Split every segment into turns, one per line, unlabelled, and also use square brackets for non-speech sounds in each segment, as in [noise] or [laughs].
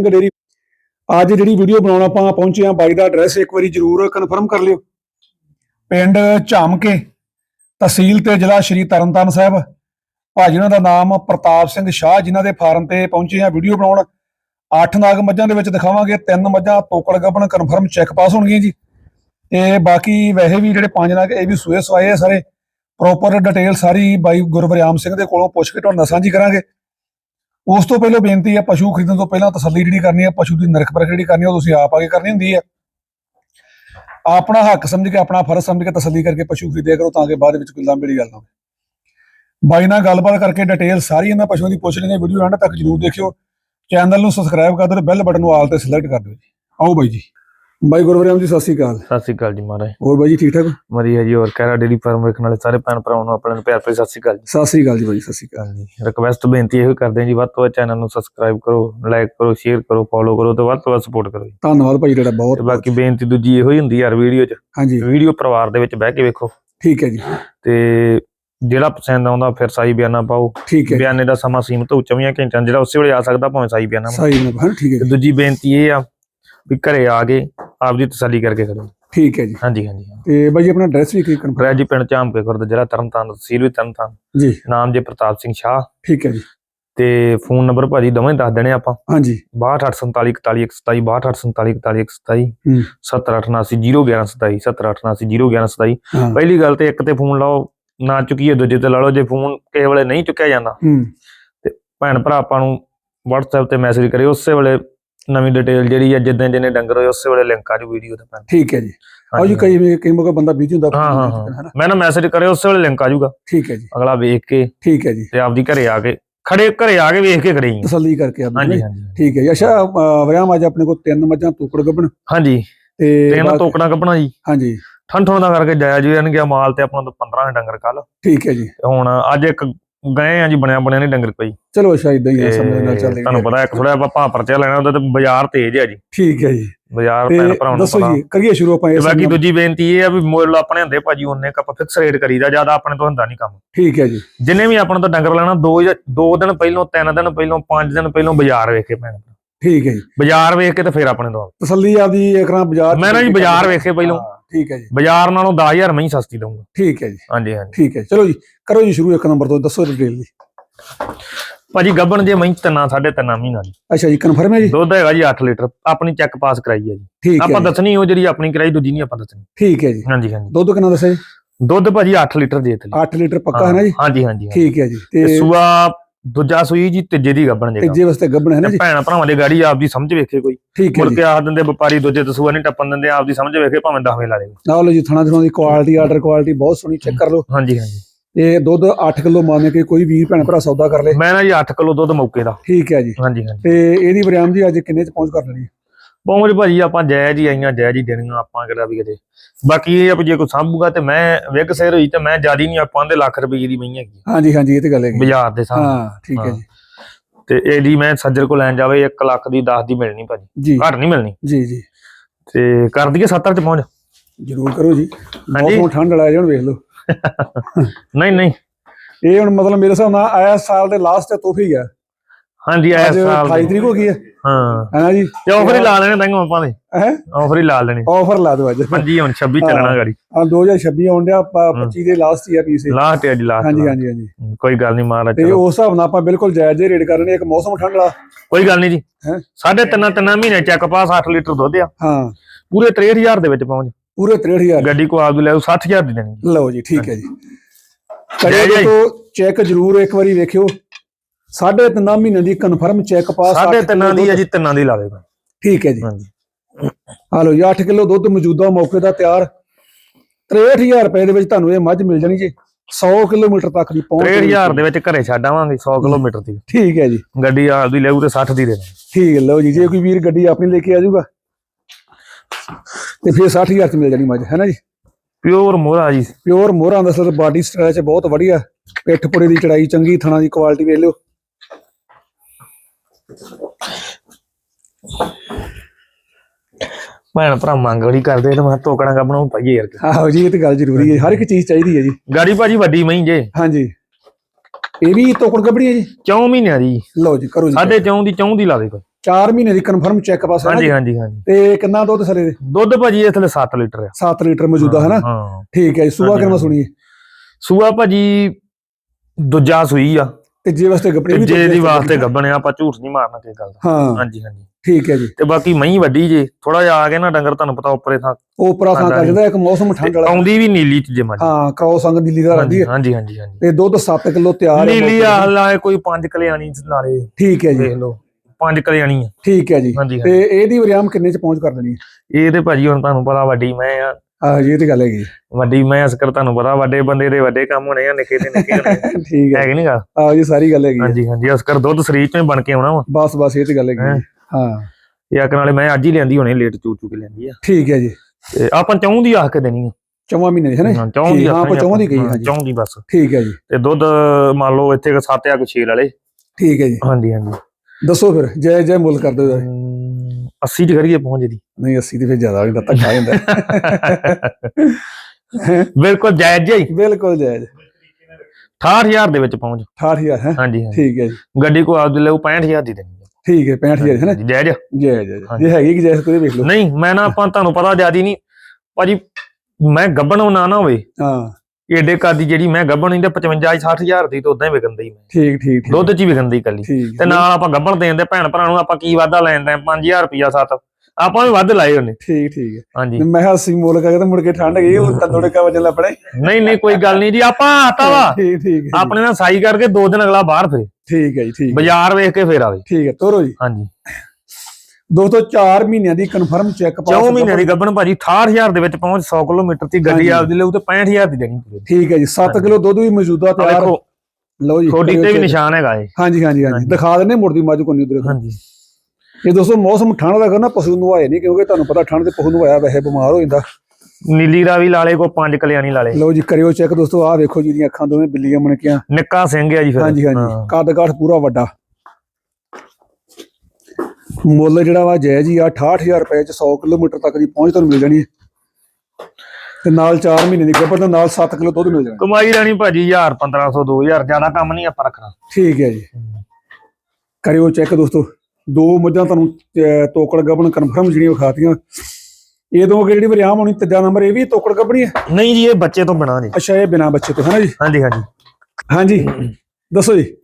Singh dairy ਅੱਜ ਜਿਹੜੀ video ਬਣਾਉਣ ਆਪਾਂ ਪਹੁੰਚੇ ਆ ਬਾਈ ਦਾ ਐਡਰੈਸ ਇੱਕ ਵਾਰੀ ਜਰੂਰ ਕਨਫਰਮ ਕਰ ਲਿਓ। ਪਿੰਡ ਝਾਮਕੇ, ਤਹਿਸੀਲ ਤੇ ਜ਼ਿਲ੍ਹਾ ਸ਼੍ਰੀ ਤਰਨਤਾਰਨ ਸਾਹਿਬ। ਭਾਜੀ ਉਹਨਾਂ ਦਾ ਨਾਮ ਪ੍ਰਤਾਪ ਸਿੰਘ ਸ਼ਾਹ ਜਿਨ੍ਹਾਂ ਦੇ ਫਾਰਮ ਤੇ ਪਹੁੰਚੇ ਆ ਵੀਡੀਓ ਬਣਾਉਣ। ਅੱਠ ਨਾਗ ਮੱਝਾਂ ਦੇ ਵਿੱਚ ਦਿਖਾਵਾਂਗੇ, ਤਿੰਨ ਮੱਝਾਂ ਤੋਕੜ ਗੱਬਣ ਕਨਫਰਮ ਚੈੱਕ ਪਾਸ ਹੋਣਗੀਆਂ ਜੀ। ਤੇ ਬਾਕੀ ਵੈਸੇ ਵੀ ਜਿਹੜੇ ਪੰਜ ਨਾਗ, ਇਹ ਵੀ ਸੂਏ ਸਵਾਏ ਆ ਸਾਰੇ। ਪ੍ਰੋਪਰ ਡਿਟੇਲ ਸਾਰੀ ਬਾਈ ਗੁਰਵਰਿਆਮ ਸਿੰਘ ਦੇ ਕੋਲੋਂ ਪੁੱਛ ਕੇ ਤੁਹਾਡੇ ਨਾਲ ਸਾਂਝੀ ਕਰਾਂਗੇ। ਉਸ ਤੋਂ ਪਹਿਲਾਂ ਬੇਨਤੀ ਹੈ, ਪਸ਼ੂ ਖਰੀਦਣ ਤੋਂ ਪਹਿਲਾਂ ਤਸੱਲੀ ਜਿਹੜੀ ਕਰਨੀ ਹੈ, ਪਸ਼ੂ ਦੀ ਨਰਖ ਪਰਖ ਜਿਹੜੀ ਕਰਨੀ ਹੈ, ਉਹ ਤੁਸੀਂ ਆਪ ਆ ਕੇ ਕਰਨੀ ਹੁੰਦੀ ਹੈ। ਆਪਣਾ ਹੱਕ ਸਮਝ ਕੇ, ਆਪਣਾ ਫਰਜ਼ ਸਮਝ ਕੇ ਤਸੱਲੀ ਕਰਕੇ ਪਸ਼ੂ ਖਰੀਦਿਆ ਕਰੋ ਤਾਂ ਕਿ ਬਾਅਦ ਵਿੱਚ ਕੋਈ ਲੰਬੀ ਗੱਲ ਨਾ ਹੋਵੇ। ਬਾਈ ਨਾਲ ਗੱਲਬਾਤ ਕਰਕੇ ਡਿਟੇਲ ਸਾਰੀ ਇਹਨਾਂ ਪਸ਼ੂਆਂ ਦੀ ਪੁੱਛ ਲੈਣੇ ਵੀਡੀਓ ਐਂਡ ਤੱਕ ਜਰੂਰ ਦੇਖਿਓ। ਚੈਨਲ ਨੂੰ ਸਬਸਕ੍ਰਾਈਬ ਕਰ ਦਿਓ ਬੈਲ ਬਟਨ ਨੂੰ ਆਲ ਤੇ ਸਿਲੈਕਟ ਕਰ ਦਿਓ ਜੀ। ਆਓ ਬਾਈ ਜੀ। ਬਾਈ ਗੁਰਵਰਿਆਮ ਜੀ ਸਤਿ ਸ਼੍ਰੀ ਅਕਾਲ।
ਸਤਿ ਸ਼੍ਰੀ ਅਕਾਲ ਜੀ ਮਹਾਰਾਜ।
ਹੋਰ ਬਾਈ ਜੀ ਠੀਕ ਠਾਕ
ਵਧੀਆ ਜੀ ਹੋਰ ਕਹਿਰਾ ਡੇਰੀ ਫਾਰਮ ਵੇਖਣ ਵਾਲੇ ਸਾਰੇ ਭੈਣ ਭਰਾਵਾਂ ਨੂੰ ਆਪਣੇ ਪਿਆਰ ਭਰੀ ਸਤਿ ਸ਼੍ਰੀ ਅਕਾਲ ਜੀ।
ਸਤਿ ਸ਼੍ਰੀ ਅਕਾਲ ਜੀ ਬਾਈ ਸਤਿ ਸ਼੍ਰੀ ਅਕਾਲ।
ਹਾਂਜੀ ਰਿਕਵੈਸਟ ਬੇਨਤੀ ਇਹੋ ਕਰਦੇ ਹਾਂ ਜੀ ਵੱਧ ਤੋਂ ਵੱਧ ਚੈਨਲ ਨੂੰ ਸਬਸਕ੍ਰਾਈਬ ਕਰੋ ਲਾਈਕ ਕਰੋ ਸ਼ੇਅਰ ਕਰੋ ਫੋਲੋ ਕਰੋ ਤੇ ਵੱਧ ਤੋਂ ਵੱਧ ਸਪੋਰਟ ਕਰੋ ਜੀ।
ਧੰਨਵਾਦ ਭਾਈ
ਤੇ
ਬਹੁਤ
ਬਾਕੀ ਬੇਨਤੀ ਦੂਜੀ ਇਹੋ ਹੀ ਹੁੰਦੀ ਯਾਰ ਵੀਡੀਓ 'ਚ
ਹਾਂਜੀ।
ਵੀਡੀਓ ਪਰਿਵਾਰ ਦੇ ਵਿੱਚ ਬਹਿ ਕੇ ਵੇਖੋ।
ਠੀਕ ਹੈ ਜੀ।
ਤੇ ਜਿਹੜਾ ਪਸੰਦ ਆਉਂਦਾ ਫਿਰ ਸਾਈ ਬਿਆਨਾ ਪਾਓ।
ਠੀਕ ਹੈ।
ਬਿਆਨੇ ਦਾ ਸਮਾਂ ਸੀਮਤ ਹੋ 24 ਘੰਟਿਆਂ ਜਿਹੜਾ ਉਸੇ ਵੇਲੇ ਆ ਸਕਦਾ ਭਾਵੇਂ ਸਾਈ ਬਿਆਨਾ।
ਸਾਈ ਨੂੰ ਹਾਂ ਠੀਕ ਹੈ ਜੀ।
ਦੂਜੀ ਬੇਨਤੀ ਇਹ ਆ ਵੀ ਘਰੇ ਆ ਕੇ ਆਪਦੀ ਤਸੱਲੀ ਕਰਕੇ ਖੜੋ।
ਠੀਕ ਹੈ ਜੀ।
ਹਾਂਜੀ ਹਾਂਜੀ
ਤੇ ਬਾਈ ਜੀ ਆਪਣਾ ਐਡਰੈਸ ਵੀ ਕਨਫਰਮ
ਰੈਜੀ ਪਿੰਡ ਚਾਂਪੇ ਖੁਰਦ ਜ਼ਿਲ੍ਹਾ ਤਰਨਤਾਰਨ ਤਹਿਸੀਲ ਵੀ ਤਰਨਤਾਰਨ।
ਜੀ।
ਨਾਮ ਜੇ ਪ੍ਰਤਾਪ ਸਿੰਘ ਸ਼ਾਹ।
ਠੀਕ ਹੈ ਜੀ।
ਤੇ ਫੋਨ ਨੰਬਰ ਭਾਜੀ ਦੋਵੇਂ ਦੱਸ ਦੇਣੇ ਆਪਾਂ।
ਹਾਂਜੀ।
62474127 62474127
ਹੂੰ।
7879011127 7879011127
ਹਾਂ।
ਪਹਿਲੀ ਗੱਲ ਤੇ ਇੱਕ ਤੇ ਫੋਨ ਲਾਓ ਨਾ ਚੁੱਕੀਏ ਦੂਜੇ ਤੇ ਲਾ ਲਓ ਜੇ ਫੋਨ ਕਿਸੇ ਵੇਲੇ ਨਹੀਂ ਚੁੱਕਿਆ ਜਾਂਦਾ।
ਹੂੰ।
ਭੈਣ ਭਰਾ ਆਪਾਂ ਨੂੰ WhatsApp ਤੇ ਮੈਸੇਜ ਕਰਿਓ ਉਸੇ ਵੇਲੇ ਨਵੀਂ ਡਿਟੇਲ ਜਿਹੜੀ ਹੈ ਜਿੱਦਾਂ ਜਿਹਨੇ ਡੰਗਰ ਹੋਏ ਉਸੇ ਵੇਲੇ ਲਿੰਕ ਆ ਜੂ ਵੀਡੀਓ ਦਾ ਭੈਣ
ਠੀਕ ਹੈ ਜੀ। ਆਓ ਜੀ ਕਈ ਕਈ ਮੌਕੇ ਬੰਦਾ ਬਿਜ਼ੀ ਹੁੰਦਾ
ਹਾਂ ਹਾਂ ਮੈਂ ਨਾ ਮੈਸੇਜ ਕਰਿਓ ਉਸੇ ਵੇਲੇ ਲਿੰਕ ਆ ਜੂਗਾ।
ਠੀਕ ਹੈ ਜੀ।
ਅਗਲਾ ਵੇਖ ਕੇ
ਠੀਕ ਹੈ ਜੀ।
ਤੇ ਆਪਦੀ ਘਰੇ ਆ ਕੇ ਖੜੇ ਘਰੇ ਆ ਕੇ ਵੇਖ ਕੇ ਖੜੇ ਹੀ
ਤਸੱਲੀ ਕਰਕੇ ਆਪ
ਹਾਂਜੀ ਹਾਂਜੀ
ਠੀਕ ਹੈ ਜੀ। ਅੱਛਾ ਵਰਿਆਮ ਅੱਜ ਆਪਣੇ ਕੋਲ ਤਿੰਨ ਮੱਝਾਂ ਤੋਕੜ ਗੱਬਣ
ਹਾਂਜੀ।
ਤੇ
ਤੇ ਇਹਨਾਂ
ਬਾਕੀ-
ਕੱਪਣਾ ਜੀ।
ਹਾਂਜੀ।
ਠੰਡ ਠੰਡ ਦਾ ਕਰਕੇ ਜਾਇਆ ਜੀ ਜਾਣਗੇ ਮਾਲ ਤੇ ਆਪਣਾ ਤੋਂ 15 ਡੰਗਰ ਕੱਲ
ਠੀਕ ਹੈ ਜੀ।
ਹੁਣ ਅੱਜ ਇੱਕ ਗਏ ਆ ਜੀ ਬਣਿਆ ਬਣਿਆ ਨਹੀਂ ਡੰਗਰ ਕੋਈ।
ਚਲੋ ਅੱਛਾ ਇਦਾਂ ਹੀ ਸਮਝ ਨਾਲ ਚੱਲਦੇ
ਤੁਹਾਨੂੰ ਪਤਾ ਇੱਕ ਥੋੜਾ ਆਪਾਂ ਪਰਚਾ ਲੈਣਾ ਉਹਦਾ ਤੇ ਬਾਜ਼ਾਰ ਤੇਜ਼ ਹੈ ਜੀ।
ਠੀਕ ਹੈ ਜੀ।
ਬਾਜ਼ਾਰ ਭਰਾਵਾਂ ਨੂੰ
ਦੱਸੋ ਜੀ ਕਰੀਏ ਸ਼ੁਰੂ ਆਪਾਂ ਇਸ
ਬਾਕੀ। ਦੂਜੀ ਬੇਨਤੀ ਇਹ ਆ ਵੀ ਮੁੱਲ ਆਪਣੇ ਹੁੰਦੇ ਭਾਜੀ ਉਹਨੇ ਆਪਾਂ ਫਿਕਸ ਰੇਟ ਕਰੀਦਾ ਜ਼ਿਆਦਾ ਆਪਣੇ ਤੋਂ ਹੁੰਦਾ ਨਹੀਂ ਕੰਮ।
ਠੀਕ ਹੈ ਜੀ।
ਜਿੰਨੇ ਵੀ ਆਪਣੇ ਤੋਂ ਡੰਗਰ ਲੈਣਾ ਦੋ ਜਾਂ ਦੋ ਦਿਨ ਪਹਿਲੋਂ ਤਿੰਨ ਦਿਨ ਪਹਿਲੋਂ ਪੰਜ ਦਿਨ ਪਹਿਲੋਂ ਬਾਜ਼ਾਰ ਵੇਖ ਕੇ।
ਠੀਕ ਹੈ ਜੀ।
ਬਾਜ਼ਾਰ ਵੇਖ ਕੇ ਤੇ ਫਿਰ ਆਪਣੇ ਤੋਂ
ਤਸੱਲੀ ਆਪਦੀ ਇਕਰਾਂ ਬਾਜ਼ਾਰ
ਮੈਂ ਨਾ ਜੀ ਬਾਜ਼ਾਰ ਵੇਖ ਕੇ ਪਹਿਲੋਂ
ਠੀਕ ਹੈ ਜੀ।
ਬਾਜ਼ਾਰ ਨਾਲੋਂ 10000 ਮੈਂ ਹੀ ਸਸਤੀ ਦਊਂਗਾ।
ਠੀਕ ਹੈ ਜੀ।
ਹਾਂਜੀ ਹਾਂਜੀ।
ਠੀਕ ਹੈ ਚਲੋ ਜੀ ਕਰੋ ਜੀ ਸ਼ੁਰੂ ਇੱਕ ਨੰਬਰ ਤੋਂ ਦੱਸੋ ਡਿਟੇਲ ਦੀ
ਭਾਜੀ ਗੱਬਣ ਜੇ ਮੈਂ ਤਿੰਨਾਂ ਸਾਢੇ ਤਿੰਨਾਂ ਮਹੀਨਾ ਜੀ।
ਅੱਛਾ ਜੀ ਕਨਫਰਮ ਹੈ ਜੀ?
ਦੁੱਧ ਹੈਗਾ ਜੀ 8 ਲੀਟਰ ਆਪਣੀ ਚੈੱਕ ਪਾਸ ਕਰਾਈ ਹੈ ਜੀ। ਆਪਾਂ ਦੱਸਣੀ ਉਹ ਜਿਹੜੀ ਆਪਣੀ ਕਰਾਈ ਦੂਜੀ ਨਹੀਂ ਆਪਾਂ ਦੱਸਣੀ।
ਠੀਕ ਹੈ ਜੀ।
ਹਾਂਜੀ ਹਾਂਜੀ।
ਦੁੱਧ ਕਿੰਨਾ ਦੱਸਿਆ ਜੀ?
ਦੁੱਧ ਭਾਜੀ 8 ਲੀਟਰ ਦੇ ਥਲੀ
8 ਲੀਟਰ ਪੱਕਾ ਹੈ ਨਾ ਜੀ?
ਹਾਂਜੀ ਹਾਂਜੀ।
ਠੀਕ ਹੈ ਜੀ
ਤੇ ਸੂਆ ਦੂਜਾ ਸੂਈ ਜੀ ਤੀਜੇ ਦੀ ਗੱਬਣ ਜੇਗਾ।
ਤੀਜੇ ਵਾਸਤੇ ਗੱਬਣ ਹੈ ਨਾ ਜੀ?
ਭੈਣਾ ਭਰਾਵਾਂ ਦੀ ਗਾੜੀ ਆਪਦੀ ਸਮਝ ਵੇਖੇ ਕੋਈ। ਮੁੜ
ਜੀ।
ਕੇ ਆਖ ਦਿੰਦੇ ਵਪਾਰੀ ਦੂਜੇ ਤੇ ਸੂਆ ਨਹੀਂ ਟੱਪਣ ਦਿੰਦੇ ਆਪਦੀ ਸਮਝ ਵੇਖੇ ਭਾਵੇਂ 10ਵੇਂ ਲਾ ਲੇ
ਨਾਲ ਲਓ ਜੀ ਥਣਾ ਥਣਾ ਦੀ ਕੁਆਲਿਟੀ ਆਰਡਰ ਕੁਆਲਿਟੀ ਬਹੁਤ ਸੋਹਣੀ ਚੈੱਕ ਕਰ ਲਓ।
ਹਾਂਜੀ ਹਾਂਜੀ।
ਤੇ ਦੁੱਧ 8 ਕਿਲੋ ਮੰਨ ਕੇ ਕੋਈ ਵੀਰ ਭੈਣ ਭਰਾ ਸੌਦਾ ਕਰ ਲੇ।
ਮੈਂ ਨਾ ਜੀ 8 ਕਿਲੋ ਦੁੱਧ ਮੌਕੇ ਦਾ।
ਠੀਕ ਹੈ ਜੀ।
ਹਾਂਜੀ ਹਾਂਜੀ।
ਤੇ ਇਹਦੀ ਵਰਿਆਮ ਜੀ ਅੱਜ ਕਿੰਨੇ ਚ ਪਹੁੰਚ ਕਰ ਲੈਣੀ
ਬਹੁਤ ਭਾਜੀ ਆਪਾਂ ਜਾਇਜ਼ ਹੀ ਆਈਆਂ ਜਾਇਜ਼ ਹੀ ਦੇਣੀਆਂ ਆਪਾਂ ਕਿਹੜਾ ਵੀ ਕਿਤੇ। ਬਾਕੀ ਇਹ ਆ ਜੇ ਕੋਈ ਸਾਂਭੂਗਾ ਤੇ ਮੈਂ ਵਿਗ ਸਿਰ ਹੋਈ ਤੇ ਮੈਂ ਜਿਆਦੀ ਨਹੀਂ ਆਪਾਂ ਦੇ ਲੱਖ ਰੁਪਏ ਦੀ ਮਈ ਹੈਗੀ
ਹਾਂਜੀ ਹਾਂਜੀ ਇਹ ਤੇ ਗੱਲ ਹੈਗੀ।
ਬਾਜ਼ਾਰ ਦੇ ਸਾਹਮਣੇ।
ਹਾਂ ਠੀਕ ਹੈ। ਜੀ।
ਤੇ ਇਹਦੀ ਮੈਂ ਸੱਜਰ ਕੋ ਲੈਣ ਜਾਵੇ 1 ਲੱਖ ਦੀ 10 ਦੀ ਮਿਲਣੀ ਭਾਜੀ। ਘੱਟ ਨਹੀਂ ਮਿਲਣੀ।
ਜੀ ਜੀ।
ਤੇ ਕਰ ਦਈਏ 70 ਚ ਪਹੁੰਚ।
ਜਰੂਰ ਕਰੋ ਜੀ। ਮੌਸਮ ਠੰਡ ਵਾਲਾ ਹੈ ਜੀ, ਹੁਣ ਵੇਖ ਲਓ। [laughs]
ਨਹੀਂ ਨਹੀਂ।
ਇਹ ਹੁਣ ਮਤਲਬ ਮੇਰੇ ਹਿਸਾਬ ਨਾਲ ਆਇਆ ਸਾਲ ਦੇ ਲਾਸਟ ਤੇ ਤੋਹਫੀ ਹੀ ਆ।
ਹਾਂਜੀ ਇਸ ਸਾਲ
28 ਤਰੀਕ ਹੋ ਗਈ ਹੈ।
ਹਾਂ।
ਹੈ ਨਾ ਜੀ?
ਤੇ ਆਫਰ ਹੀ ਲਾ ਲੈਣੇ ਤੰਗ ਆਪਾਂ ਦੇ।
ਹੈ?
ਆਫਰ ਹੀ ਲਾ ਲੈਣੇ।
ਆਫਰ ਲਾ ਦਿਓ ਅੱਜ।
ਪੰਜੀ ਹੁਣ 26 ਚੱਲਣਾ ਗਾੜੀ।
ਆ 2026 ਆਉਣ ਡਿਆ ਆਪਾਂ 25 ਦੇ ਲਾਸਟ ਹੀ ਆ ਪੀਸ।
ਲਾਸਟ ਹੈ ਜੀ ਲਾਸਟ
ਹਾਂਜੀ ਹਾਂਜੀ ਹਾਂਜੀ।
ਕੋਈ ਗੱਲ ਨਹੀਂ ਮਹਾਰਾਜ
ਤੇ ਉਸ ਹਿਸਾਬ ਨਾਲ ਆਪਾਂ ਬਿਲਕੁਲ ਜਾਇਜ਼ ਜਿਹੇ ਰੇਟ ਕਰ ਰਹੇ ਨੇ ਇੱਕ ਮੌਸਮ ਠੰਡ ਵਾਲਾ।
ਕੋਈ ਗੱਲ ਨਹੀਂ ਜੀ।
ਹੈਂ?
ਸਾਢੇ ਤਿੰਨ ਤਿੰਨ ਮਹੀਨੇ ਚੈੱਕ ਪਾਸ 8 ਲੀਟਰ ਦੁੱਧ ਆ।
ਹਾਂ।
ਪੂਰੇ 63000 ਦੇ ਵਿੱਚ ਪਹੁੰਚ।
ਪੂਰੇ 63000
ਗੱਡੀ ਕੋ ਆਪ ਦੀ ਲੈ 60000 ਦੀ ਦੇਣੀ
ਲਓ ਜੀ ਠੀਕ ਹੈ ਜੀ।
ਜੈ
ਕਰਿਓ। ਤੋਂ ਚੈੱਕ ਜਰੂਰ ਇੱਕ ਵਾਰੀ ਵੇਖਿਓ। ਸਾਢੇ ਤਿੰਨਾਂ ਮਹੀਨਿਆਂ ਦੀ ਕਨਫਰਮ ਚੈੱਕ ਪਾਸ
ਸਾਢੇ
ਅੱਠ
ਤਿੰਨਾਂ
ਕਿੱਲੋ
ਦੀ ਆ ਜੀ ਤਿੰਨਾਂ ਦੀ ਲਾਵੇ
ਦੁੱਧ। ਠੀਕ ਹੈ ਜੀ।
ਹਾਂਜੀ।
ਆ ਜੀ 8 ਕਿਲੋ ਦੁੱਧ ਮੌਜੂਦਾ ਮੌਕੇ ਦਾ ਤਿਆਰ। 63000 ਰੁਪਏ ਦੇ ਵਿੱਚ ਤੁਹਾਨੂੰ ਇਹ ਮੱਝ ਮਿਲ ਜਾਣੀ ਜੀ। 100 ਕਿਲੋਮੀਟਰ ਤੱਕ ਦੀ ਪਹੁੰਚ
63000 ਦੇ ਵਿੱਚ ਘਰੇ ਛੱਡ ਆਵਾਂਗੇ 100 ਕਿਲੋਮੀਟਰ ਦੀ।
ਠੀਕ ਹੈ ਜੀ।
ਗੱਡੀ ਆਪ ਦੀ ਲੈਊ ਤੇ 60 ਦੀ ਦੇ
ਠੀਕ ਹੈ ਲਓ ਜੀ ਜੇ ਕੋਈ ਵੀਰ ਗੱਡੀ ਆਪਣੀ ਲੈ ਕੇ ਆ ਜਾਊਗਾ ਤੇ ਫਿਰ 60000 ਚ ਮਿਲ ਜਾਣੀ ਮੱਝ ਹੈ ਨਾ ਜੀ?
ਪਿਓਰ ਮੋਹਰਾ ਜੀ।
ਪਿਓਰ ਮੋਹਰਾਂ ਦਾ ਸਰ ਬਾਡੀ ਸਟ੍ਰੈਚ ਬਹੁਤ ਵਧੀਆ। ਪਿੱਠ ਪੁੜੇ ਦੀ ਚੜਾਈ ਚੰਗੀ ਥਣਾ ਦੀ ਕੁਆਲਿਟੀ ਵੇਖ ਲਿਓ।
ਭੈਣ ਭਰਾ ਮੰਗ ਬੜੀ ਕਰਦੇ ਤੇ ਮੈਂ ਤੋਕੜਾਂ ਕਾ ਬਣਾਉ ਪਾਈਏ ਯਾਰ।
ਆਹੋ ਜੀ ਇਹ ਤੇ ਗੱਲ ਜ਼ਰੂਰੀ ਹੈ ਹਰ ਇੱਕ ਚੀਜ਼ ਚਾਹੀਦੀ ਹੈ ਜੀ।
ਗਾੜੀ ਭਾਜੀ ਵੱਡੀ ਮਹੀਂ ਜੇ।
ਹਾਂਜੀ। ਇਹ ਵੀ ਤੋਕੜ ਗੱਬੜੀ ਹੈ ਜੀ?
4 ਮਹੀਨਿਆਂ ਦੀ।
ਲਓ ਜੀ ਕਰੋ ਜੀ।
ਸਾਢੇ ਚੌਂ ਦੀ ਚੌਂ ਦੀ ਲਾ ਦੇ ਕੋਈ।
4 ਮਹੀਨੇ ਦੀ ਕਨਫਰਮ ਚੈੱਕ ਪਾਸ
ਹਾਂਜੀ? ਹਾਂਜੀ ਹਾਂਜੀ।
ਤੇ ਕਿੰਨਾ ਦੁੱਧ ਥਲੇ ਦੇ?
ਦੁੱਧ ਭਾਜੀ ਇਸ ਥਲੇ 7 ਲੀਟਰ ਆ।
7 ਲੀਟਰ ਮੌਜੂਦਾ ਹੈ ਨਾ? ਠੀਕ ਹੈ ਜੀ ਸੂਆ
ਹਾਂਜੀ।
ਸੁਣੀਏ
ਸੂਆ ਭਾਜੀ ਦੂਜਾ ਸੂਈ ਆ।
ਤੇ ਜੇ ਵਾਸਤੇ ਗੱਪੜੇ ਵੀ
ਜੇ ਦੀ ਵਾਸਤੇ ਗੱਬਣੇ ਆਪਾਂ ਝੂਠ ਨਹੀਂ ਮਾਰਨਾ ਕਿਸੇ ਗੱਲ ਦਾ।
ਹਾਂ।
ਹਾਂਜੀ ਹਾਂਜੀ।
ਠੀਕ ਹੈ ਜੀ।
ਤੇ ਬਾਕੀ ਮਹੀਂ ਵੱਡੀ ਜੇ ਥੋੜਾ ਜਿਹਾ ਆ ਗਿਆ ਨਾ ਡੰਗਰ ਤੁਹਾਨੂੰ ਪਤਾ ਉੱਪਰੇ ਥਾਂ
ਉਪਰਾ ਥਾਂ ਕਰ। ਜਾਂਦਾ ਇੱਕ ਮੌਸਮ ਠੰਡ ਵਾਲਾ।
ਆਉਂਦੀ ਵੀ ਨੀਲੀ ਚ ਜੇ ਮੱਝ
ਹਾਂ ਕ੍ਰੋਸ ਅੰਗ ਨੀਲੀ ਦਾ ਰਹਿੰਦੀ ਹੈ
ਹਾਂਜੀ ਹਾਂਜੀ ਹਾਂਜੀ।
ਤੇ ਦੁੱਧ 7 ਕਿਲੋ ਤਿਆਰ ਹੈ
ਨੀਲੀ ਆ। ਲਾਏ ਕੋਈ ਪੰਜ ਕਲਿਆਣੀ ਨਾਲੇ।
ਠੀਕ ਹੈ ਜੀ।
ਦੇਖ ਲਓ ਪੰਜ ਕਲਿਆਣੀ ਆ।
ਠੀਕ ਹੈ ਜੀ। ਤੇ ਇਹਦੀ ਵਰਿਆਮ ਕਿੰਨੇ ਚ ਪਹੁੰਚ ਕਰ ਦੇਣੀ ਹੈ?
ਇਹ ਤੇ ਭਾਜੀ ਹੁਣ ਤੁਹਾਨੂੰ ਪਤਾ ਵੱਡੀ ਮੈਂ ਆ
ਆਹ ਜੀ ਇਹ ਤੇ ਗੱਲ ਹੈਗੀ।
ਵੱਡੀ ਮੈਂ ਅਸਕਰ ਤੁਹਾਨੂੰ ਪਤਾ ਵੱਡੇ ਬੰਦੇ ਦੇ ਵੱਡੇ ਕੰਮ ਹੋਣੇ ਆ ਨਿੱਕੇ ਦੇ ਨਿੱਕੇ ਹੋਣੇ। [laughs]
ਠੀਕ ਹੈ।
ਹੈ ਕਿ ਨਹੀਂ ਗਾ?
ਆਹ ਜੀ ਸਾਰੀ ਗੱਲ ਹੈਗੀ।
ਹਾਂਜੀ ਹਾਂਜੀ ਅਸਕਰ ਦੁੱਧ ਸਰੀਰ ਚੋਂ ਹੀ ਬਣ ਕੇ ਆਉਣਾ ਵਾ।
ਬਸ ਬਸ ਇਹ ਤੇ ਗੱਲ ਹੈਗੀ ਹੈ।
ਇਹ ਆਕਣ ਵਾਲੇ ਮੈਂ ਅੱਜ ਹੀ ਲਿਆਂਦੀ ਹੋਣੀ ਲੇਟ ਚੂ ਚੂ ਕੇ ਲਿਆਂਦੀ ਆ।
ਠੀਕ ਹੈ ਜੀ।
ਤੇ ਆਪਾਂ ਚੌਂ ਦੀ ਆਖ ਕੇ ਦੇਣੀ ਆ।
ਚੌਵਾਂ ਮਹੀਨੇ ਦੀ ਹੈ ਨਾ?
ਹਾਂ, ਚੌਂ ਦੀ
ਆਪਾਂ ਚੌਂ ਦੀ
ਹਾਂ,
ਹਾਂਜੀ।
ਚੌਂ ਦੀ ਬਸ।
ਠੀਕ ਹੈ ਜੀ।
ਤੇ ਦੁੱਧ ਮੰਨ ਲਓ ਇੱਥੇ 7 ਆ ਕੋ 6 ਵਾਲੇ।
ਠੀਕ ਹੈ ਜੀ।
ਹਾਂਜੀ ਹਾਂਜੀ।
ਦੱਸੋ ਫਿਰ ਜੈ ਜੈ ਮੁੱਲ ਕਰ ਦਿਓ
ਹਮ, 80 ਚ ਕਰੀਏ ਪਹੁੰਚ ਦੀ
ਨਹੀਂ 80 ਤੇ ਫਿਰ ਜ਼ਿਆਦਾ ਵੀ ਧੱਕਾ ਖਾ ਜਾਂਦਾ। [laughs]
ਬਿਲਕੁਲ ਜਾਇਜ਼ ਜੀ
ਬਿਲਕੁਲ ਜਾਇਜ਼
68000 ਦੇ ਵਿੱਚ ਪਹੁੰਚ।
68000 ਹੈ?
ਹਾਂਜੀ
ਠੀਕ ਹੈ ਜੀ।
ਗੱਡੀ ਕੋ ਆਪ ਦੇ ਲਓ 65000 ਦੀ ਦੇਣੀ।
ਠੀਕ ਹੈ 65000 ਹੈ? ਨਾ
ਜਾਇਜ਼
ਜਾਇਜ਼। ਜੇ ਹੈਗੀ ਕਿ ਜਾਇਜ਼ ਕੋਈ ਵੇਖ ਲਓ।
ਨਹੀਂ ਮੈਂ ਨਾ ਆਪਾਂ ਤੁਹਾਨੂੰ ਪਤਾ ਜਿਆਦੀ ਨਹੀਂ। ਭਾਜੀ ਮੈਂ ਗੱਬਣ ਨਾ ਨਾ ਹੋਵੇ।
ਹਾਂ।
ਏਡੇ ਕਾਦੀ ਜਿਹੜੀ ਮੈਂ ਗੱਬਣ ਨਹੀਂ ਤੇ 55 60000 ਦੀ ਤਾਂ ਉਦਾਂ ਹੀ ਵਿਕਣ ਦੀ ਮੈਂ।
ਠੀਕ ਠੀਕ ਠੀਕ।
ਦੁੱਧ ਚ ਹੀ ਵਿਕਣ ਦੀ ਕੱਲੀ ਤੇ ਨਾਲ ਆਪਾਂ ਗੱਬਣ ਦੇਣ ਦੇ ਭੈਣ ਭਰਾ ਨੂੰ ਆਪਾਂ ਕੀ ਵਾਧਾ ਲੈਂਦੇ 5000 ਰੁਪਿਆ ਸੱਤ। ਆਪਾਂ ਵੀ ਵੱਧ ਲਾਏ ਉਹਨੇ।
ਠੀਕ ਠੀਕ। ਹੈ
ਹਾਂਜੀ
ਮੈਂ 80 ਮੁੱਲ ਕਰਕੇ ਤਾਂ ਮੁੜ ਕੇ ਠੰਡ ਗਈ ਉਹ ਤੰਦੂੜੇ ਕਾ ਵਜਨ ਲੱਪੜੇ
ਨਹੀਂ ਨਹੀਂ ਕੋਈ ਗੱਲ ਨਹੀਂ ਜੀ ਆਪਾਂ ਆਤਾ ਵਾ।
ਠੀਕ ਠੀਕ
ਆਪਣੇ ਨਾਲ ਸਾਈ ਕਰਕੇ ਦੋ ਦਿਨ ਅਗਲਾ ਬਾਹਰ ਫਿਰੇ।
ਠੀਕ ਹੈ ਜੀ ਠੀਕ
ਬਾਜ਼ਾਰ ਵੇਖ ਕੇ ਫੇਰ ਆਵੇ।
ਠੀਕ ਹੈ ਤੋਰੋ ਜੀ।
ਹਾਂਜੀ।
ਦੋਸਤੋ 4 ਮਹੀਨਿਆਂ ਦੀ ਕਨਫਰਮ ਚੈੱਕ
ਚੌ ਮਹੀਨਿਆਂ ਦੀ ਗੱਬਣ ਭਾਜੀ 68000 ਦੇ ਵਿੱਚ ਪਹੁੰਚ 100 ਕਿਲੋਮੀਟਰ ਦੀ ਗੱਡੀ। ਆਪਦੀ ਲਊ ਤੇ 65000 ਦੀ ਦੇਣੀ
ਠੀਕ ਹੈ ਜੀ 7 ਕਿਲੋ ਦੁੱਧ ਵੀ ਮੌਜੂਦਾ ਤਿਆਰ। ਲਓ ਜੀ
ਥੋੜੀ ਤੇ ਵੀ। ਨਿਸ਼ਾਨ ਹੈਗਾ ਇਹ।
ਹਾਂਜੀ ਹਾਂਜੀ ਹਾਂਜੀ। ਦਿਖਾ ਦਿੰਨੇ ਮੁਰਦੀ ਮੱਝ ਕੋਨੀ ਉਧਰ
ਹਾਂਜੀ।
ਇਹ ਦੋਸਤੋ ਮੌਸਮ ਠੰਡ ਦਾ ਕਰਨਾ ਪਸ਼ੂ ਨੂੰ ਨਵਾਏ ਨਹੀਂ ਕਿਉਂਕਿ ਤੁਹਾਨੂੰ ਪਤਾ ਠੰਡ ਦੇ ਪਸ਼ੂ ਨਵਾਇਆ ਵੈਸੇ ਬਿਮਾਰ ਹੋ ਜਾਂਦਾ।
ਨੀਲੀ ਰਾਵੀ ਲਾਲੇ ਕੋ ਪੰਜ ਕਲਿਆਣੀ ਲਾਲੇ
ਲਓ ਜੀ ਕਰਿਓ ਚੈੱਕ ਦੋਸਤੋ ਆਹ ਵੇਖੋ ਜੀ ਦੀਆਂ ਅੱਖਾਂ ਦੋਵੇਂ ਬਿੱਲੀਆਂ ਮਣਕੀਆਂ।
ਨਿੱਕਾ ਸਿੰਘ ਆ ਜੀ ਫਿਰ।
ਹਾਂਜੀ ਹਾਂਜੀ। ਕੱਦ ਕਾਠ ਪੂਰਾ ਵੱਡਾ। ਮੁੱਲ ਜਿਹੜਾ ਵਾ ਜਾਇਜ਼ ਹੀ ਆ 68000 ਰੁਪਏ ਚ 100 ਕਿਲੋਮੀਟਰ ਤੱਕ ਦੀ ਪਹੁੰਚ ਤੁਹਾਨੂੰ ਮਿਲ ਜਾਣੀ ਹੈ। ਤੇ ਨਾਲ 4 ਮਹੀਨੇ ਦੀ ਗੱਭਰ ਤੇ ਨਾਲ 7 ਕਿਲੋ ਦੁੱਧ ਮਿਲ ਜਾਣਾ।
ਕਮਾਈ ਲੈਣੀ ਭਾਜੀ 1000 1500 2000 ਜ਼ਿਆਦਾ ਕੰਮ ਨਹੀਂ ਆਪਾਂ ਰੱਖਣਾ।
ਠੀਕ ਹੈ ਜੀ। ਕਰਿਓ ਚੈੱਕ ਦੋਸਤੋ। ਦੋ ਮੱਝਾਂ ਤੁਹਾਨੂੰ ਤੋਕੜ ਗੱਭਣ ਕਨਫਰਮ ਜਿਹੜੀਆਂ ਵਿਖਾਤੀਆਂ। ਇਹ ਦੋ ਜਿਹੜੀ ਵਰਿਆਮ ਹੋਣੀ ਤੀਜਾ ਨੰਬਰ ਇਹ ਵੀ ਤੋਕੜ ਗੱਭਣੀ ਹੈ?
ਨਹੀਂ ਜੀ ਇਹ ਬੱਚੇ ਤੋਂ ਬਿਨਾ ਜੀ।
ਅੱਛਾ ਇਹ ਬਿਨਾ ਬੱਚੇ ਤੋਂ ਹੈ ਨਾ ਜੀ?
ਹਾਂਜੀ ਹਾਂਜੀ।
ਹਾਂਜੀ। ਦੱਸੋ ਜੀ।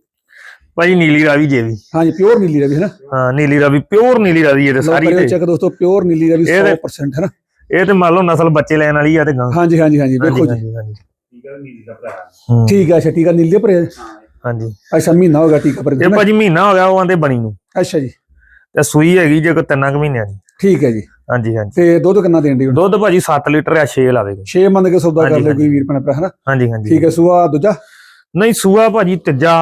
ਭਾਜੀ ਨੀਲੀ ਰਾਵੀ ਜੇ ਵੀ।
ਹਾਂਜੀ ਪਿਓਰ ਨੀਲੀ ਰਵੀ ਹੈ ਨਾ?
ਹਾਂ ਨੀਲੀ ਰਾਵੀ ਪਿਓਰ ਨੀਲੀ ਰਾਵੀ ਇਹ ਤੇ ਸਾਰੀ ਤੇ।
ਚੈੱਕ ਦੋਸਤੋ ਪਿਓਰ ਨੀਲੀ ਰਵੀ
ਇਹ ਤੇ-
100% ਹੈ ਨਾ?
ਇਹ ਤੇ ਮੰਨ ਲਓ ਨਸਲ ਬੱਚੇ ਲੈਣ ਵਾਲੀ ਆ ਤੇ ਗਾਂ।
ਹਾਂਜੀ ਹਾਂਜੀ ਹਾਂਜੀ ਵੇਖੋ ਜੀ। ਠੀਕ ਹੈ। ਅੱਛਾ ਟੀਕਾ ਨੀਲੇ ਭਰੇ।
ਹਾਂਜੀ।
ਅੱਛਾ ਮਹੀਨਾ ਹੋ ਗਿਆ ਟੀਕਾ ਭਰੇ
ਇਹ ਭਾਜੀ ਮਹੀਨਾ ਹੋ ਗਿਆ ਉਹ ਆਂਦੇ ਬਣੀ ਨੂੰ।
ਅੱਛਾ ਜੀ।
ਤੇ ਸੂਈ ਹੈਗੀ ਜੇ ਕੋ ਤਿੰਨਾਂ ਕੁ ਮਹੀਨਿਆਂ ਦੀ।
ਠੀਕ ਹੈ ਜੀ।
ਹਾਂਜੀ ਹਾਂਜੀ।
ਤੇ ਦੁੱਧ ਕਿੰਨਾ ਦੇਣ ਦੀ ਹੁਣ?
ਦੁੱਧ ਭਾਜੀ 7 ਲੀਟਰ ਆ 6 ਲਾਵੇਗਾ।
6 ਮੰਨ ਕੇ ਸੌਦਾ ਕਰ ਲੈ ਕੋਈ ਵੀਰ ਭੈਣ ਭਰਾ ਹੈ ਨਾ?
ਹਾਂਜੀ ਹਾਂਜੀ।
ਠੀਕ ਹੈ ਸੂਆ ਦੂਜਾ?
ਨਹੀਂ ਸੂਆ ਭਾਜੀ ਤੀਜਾ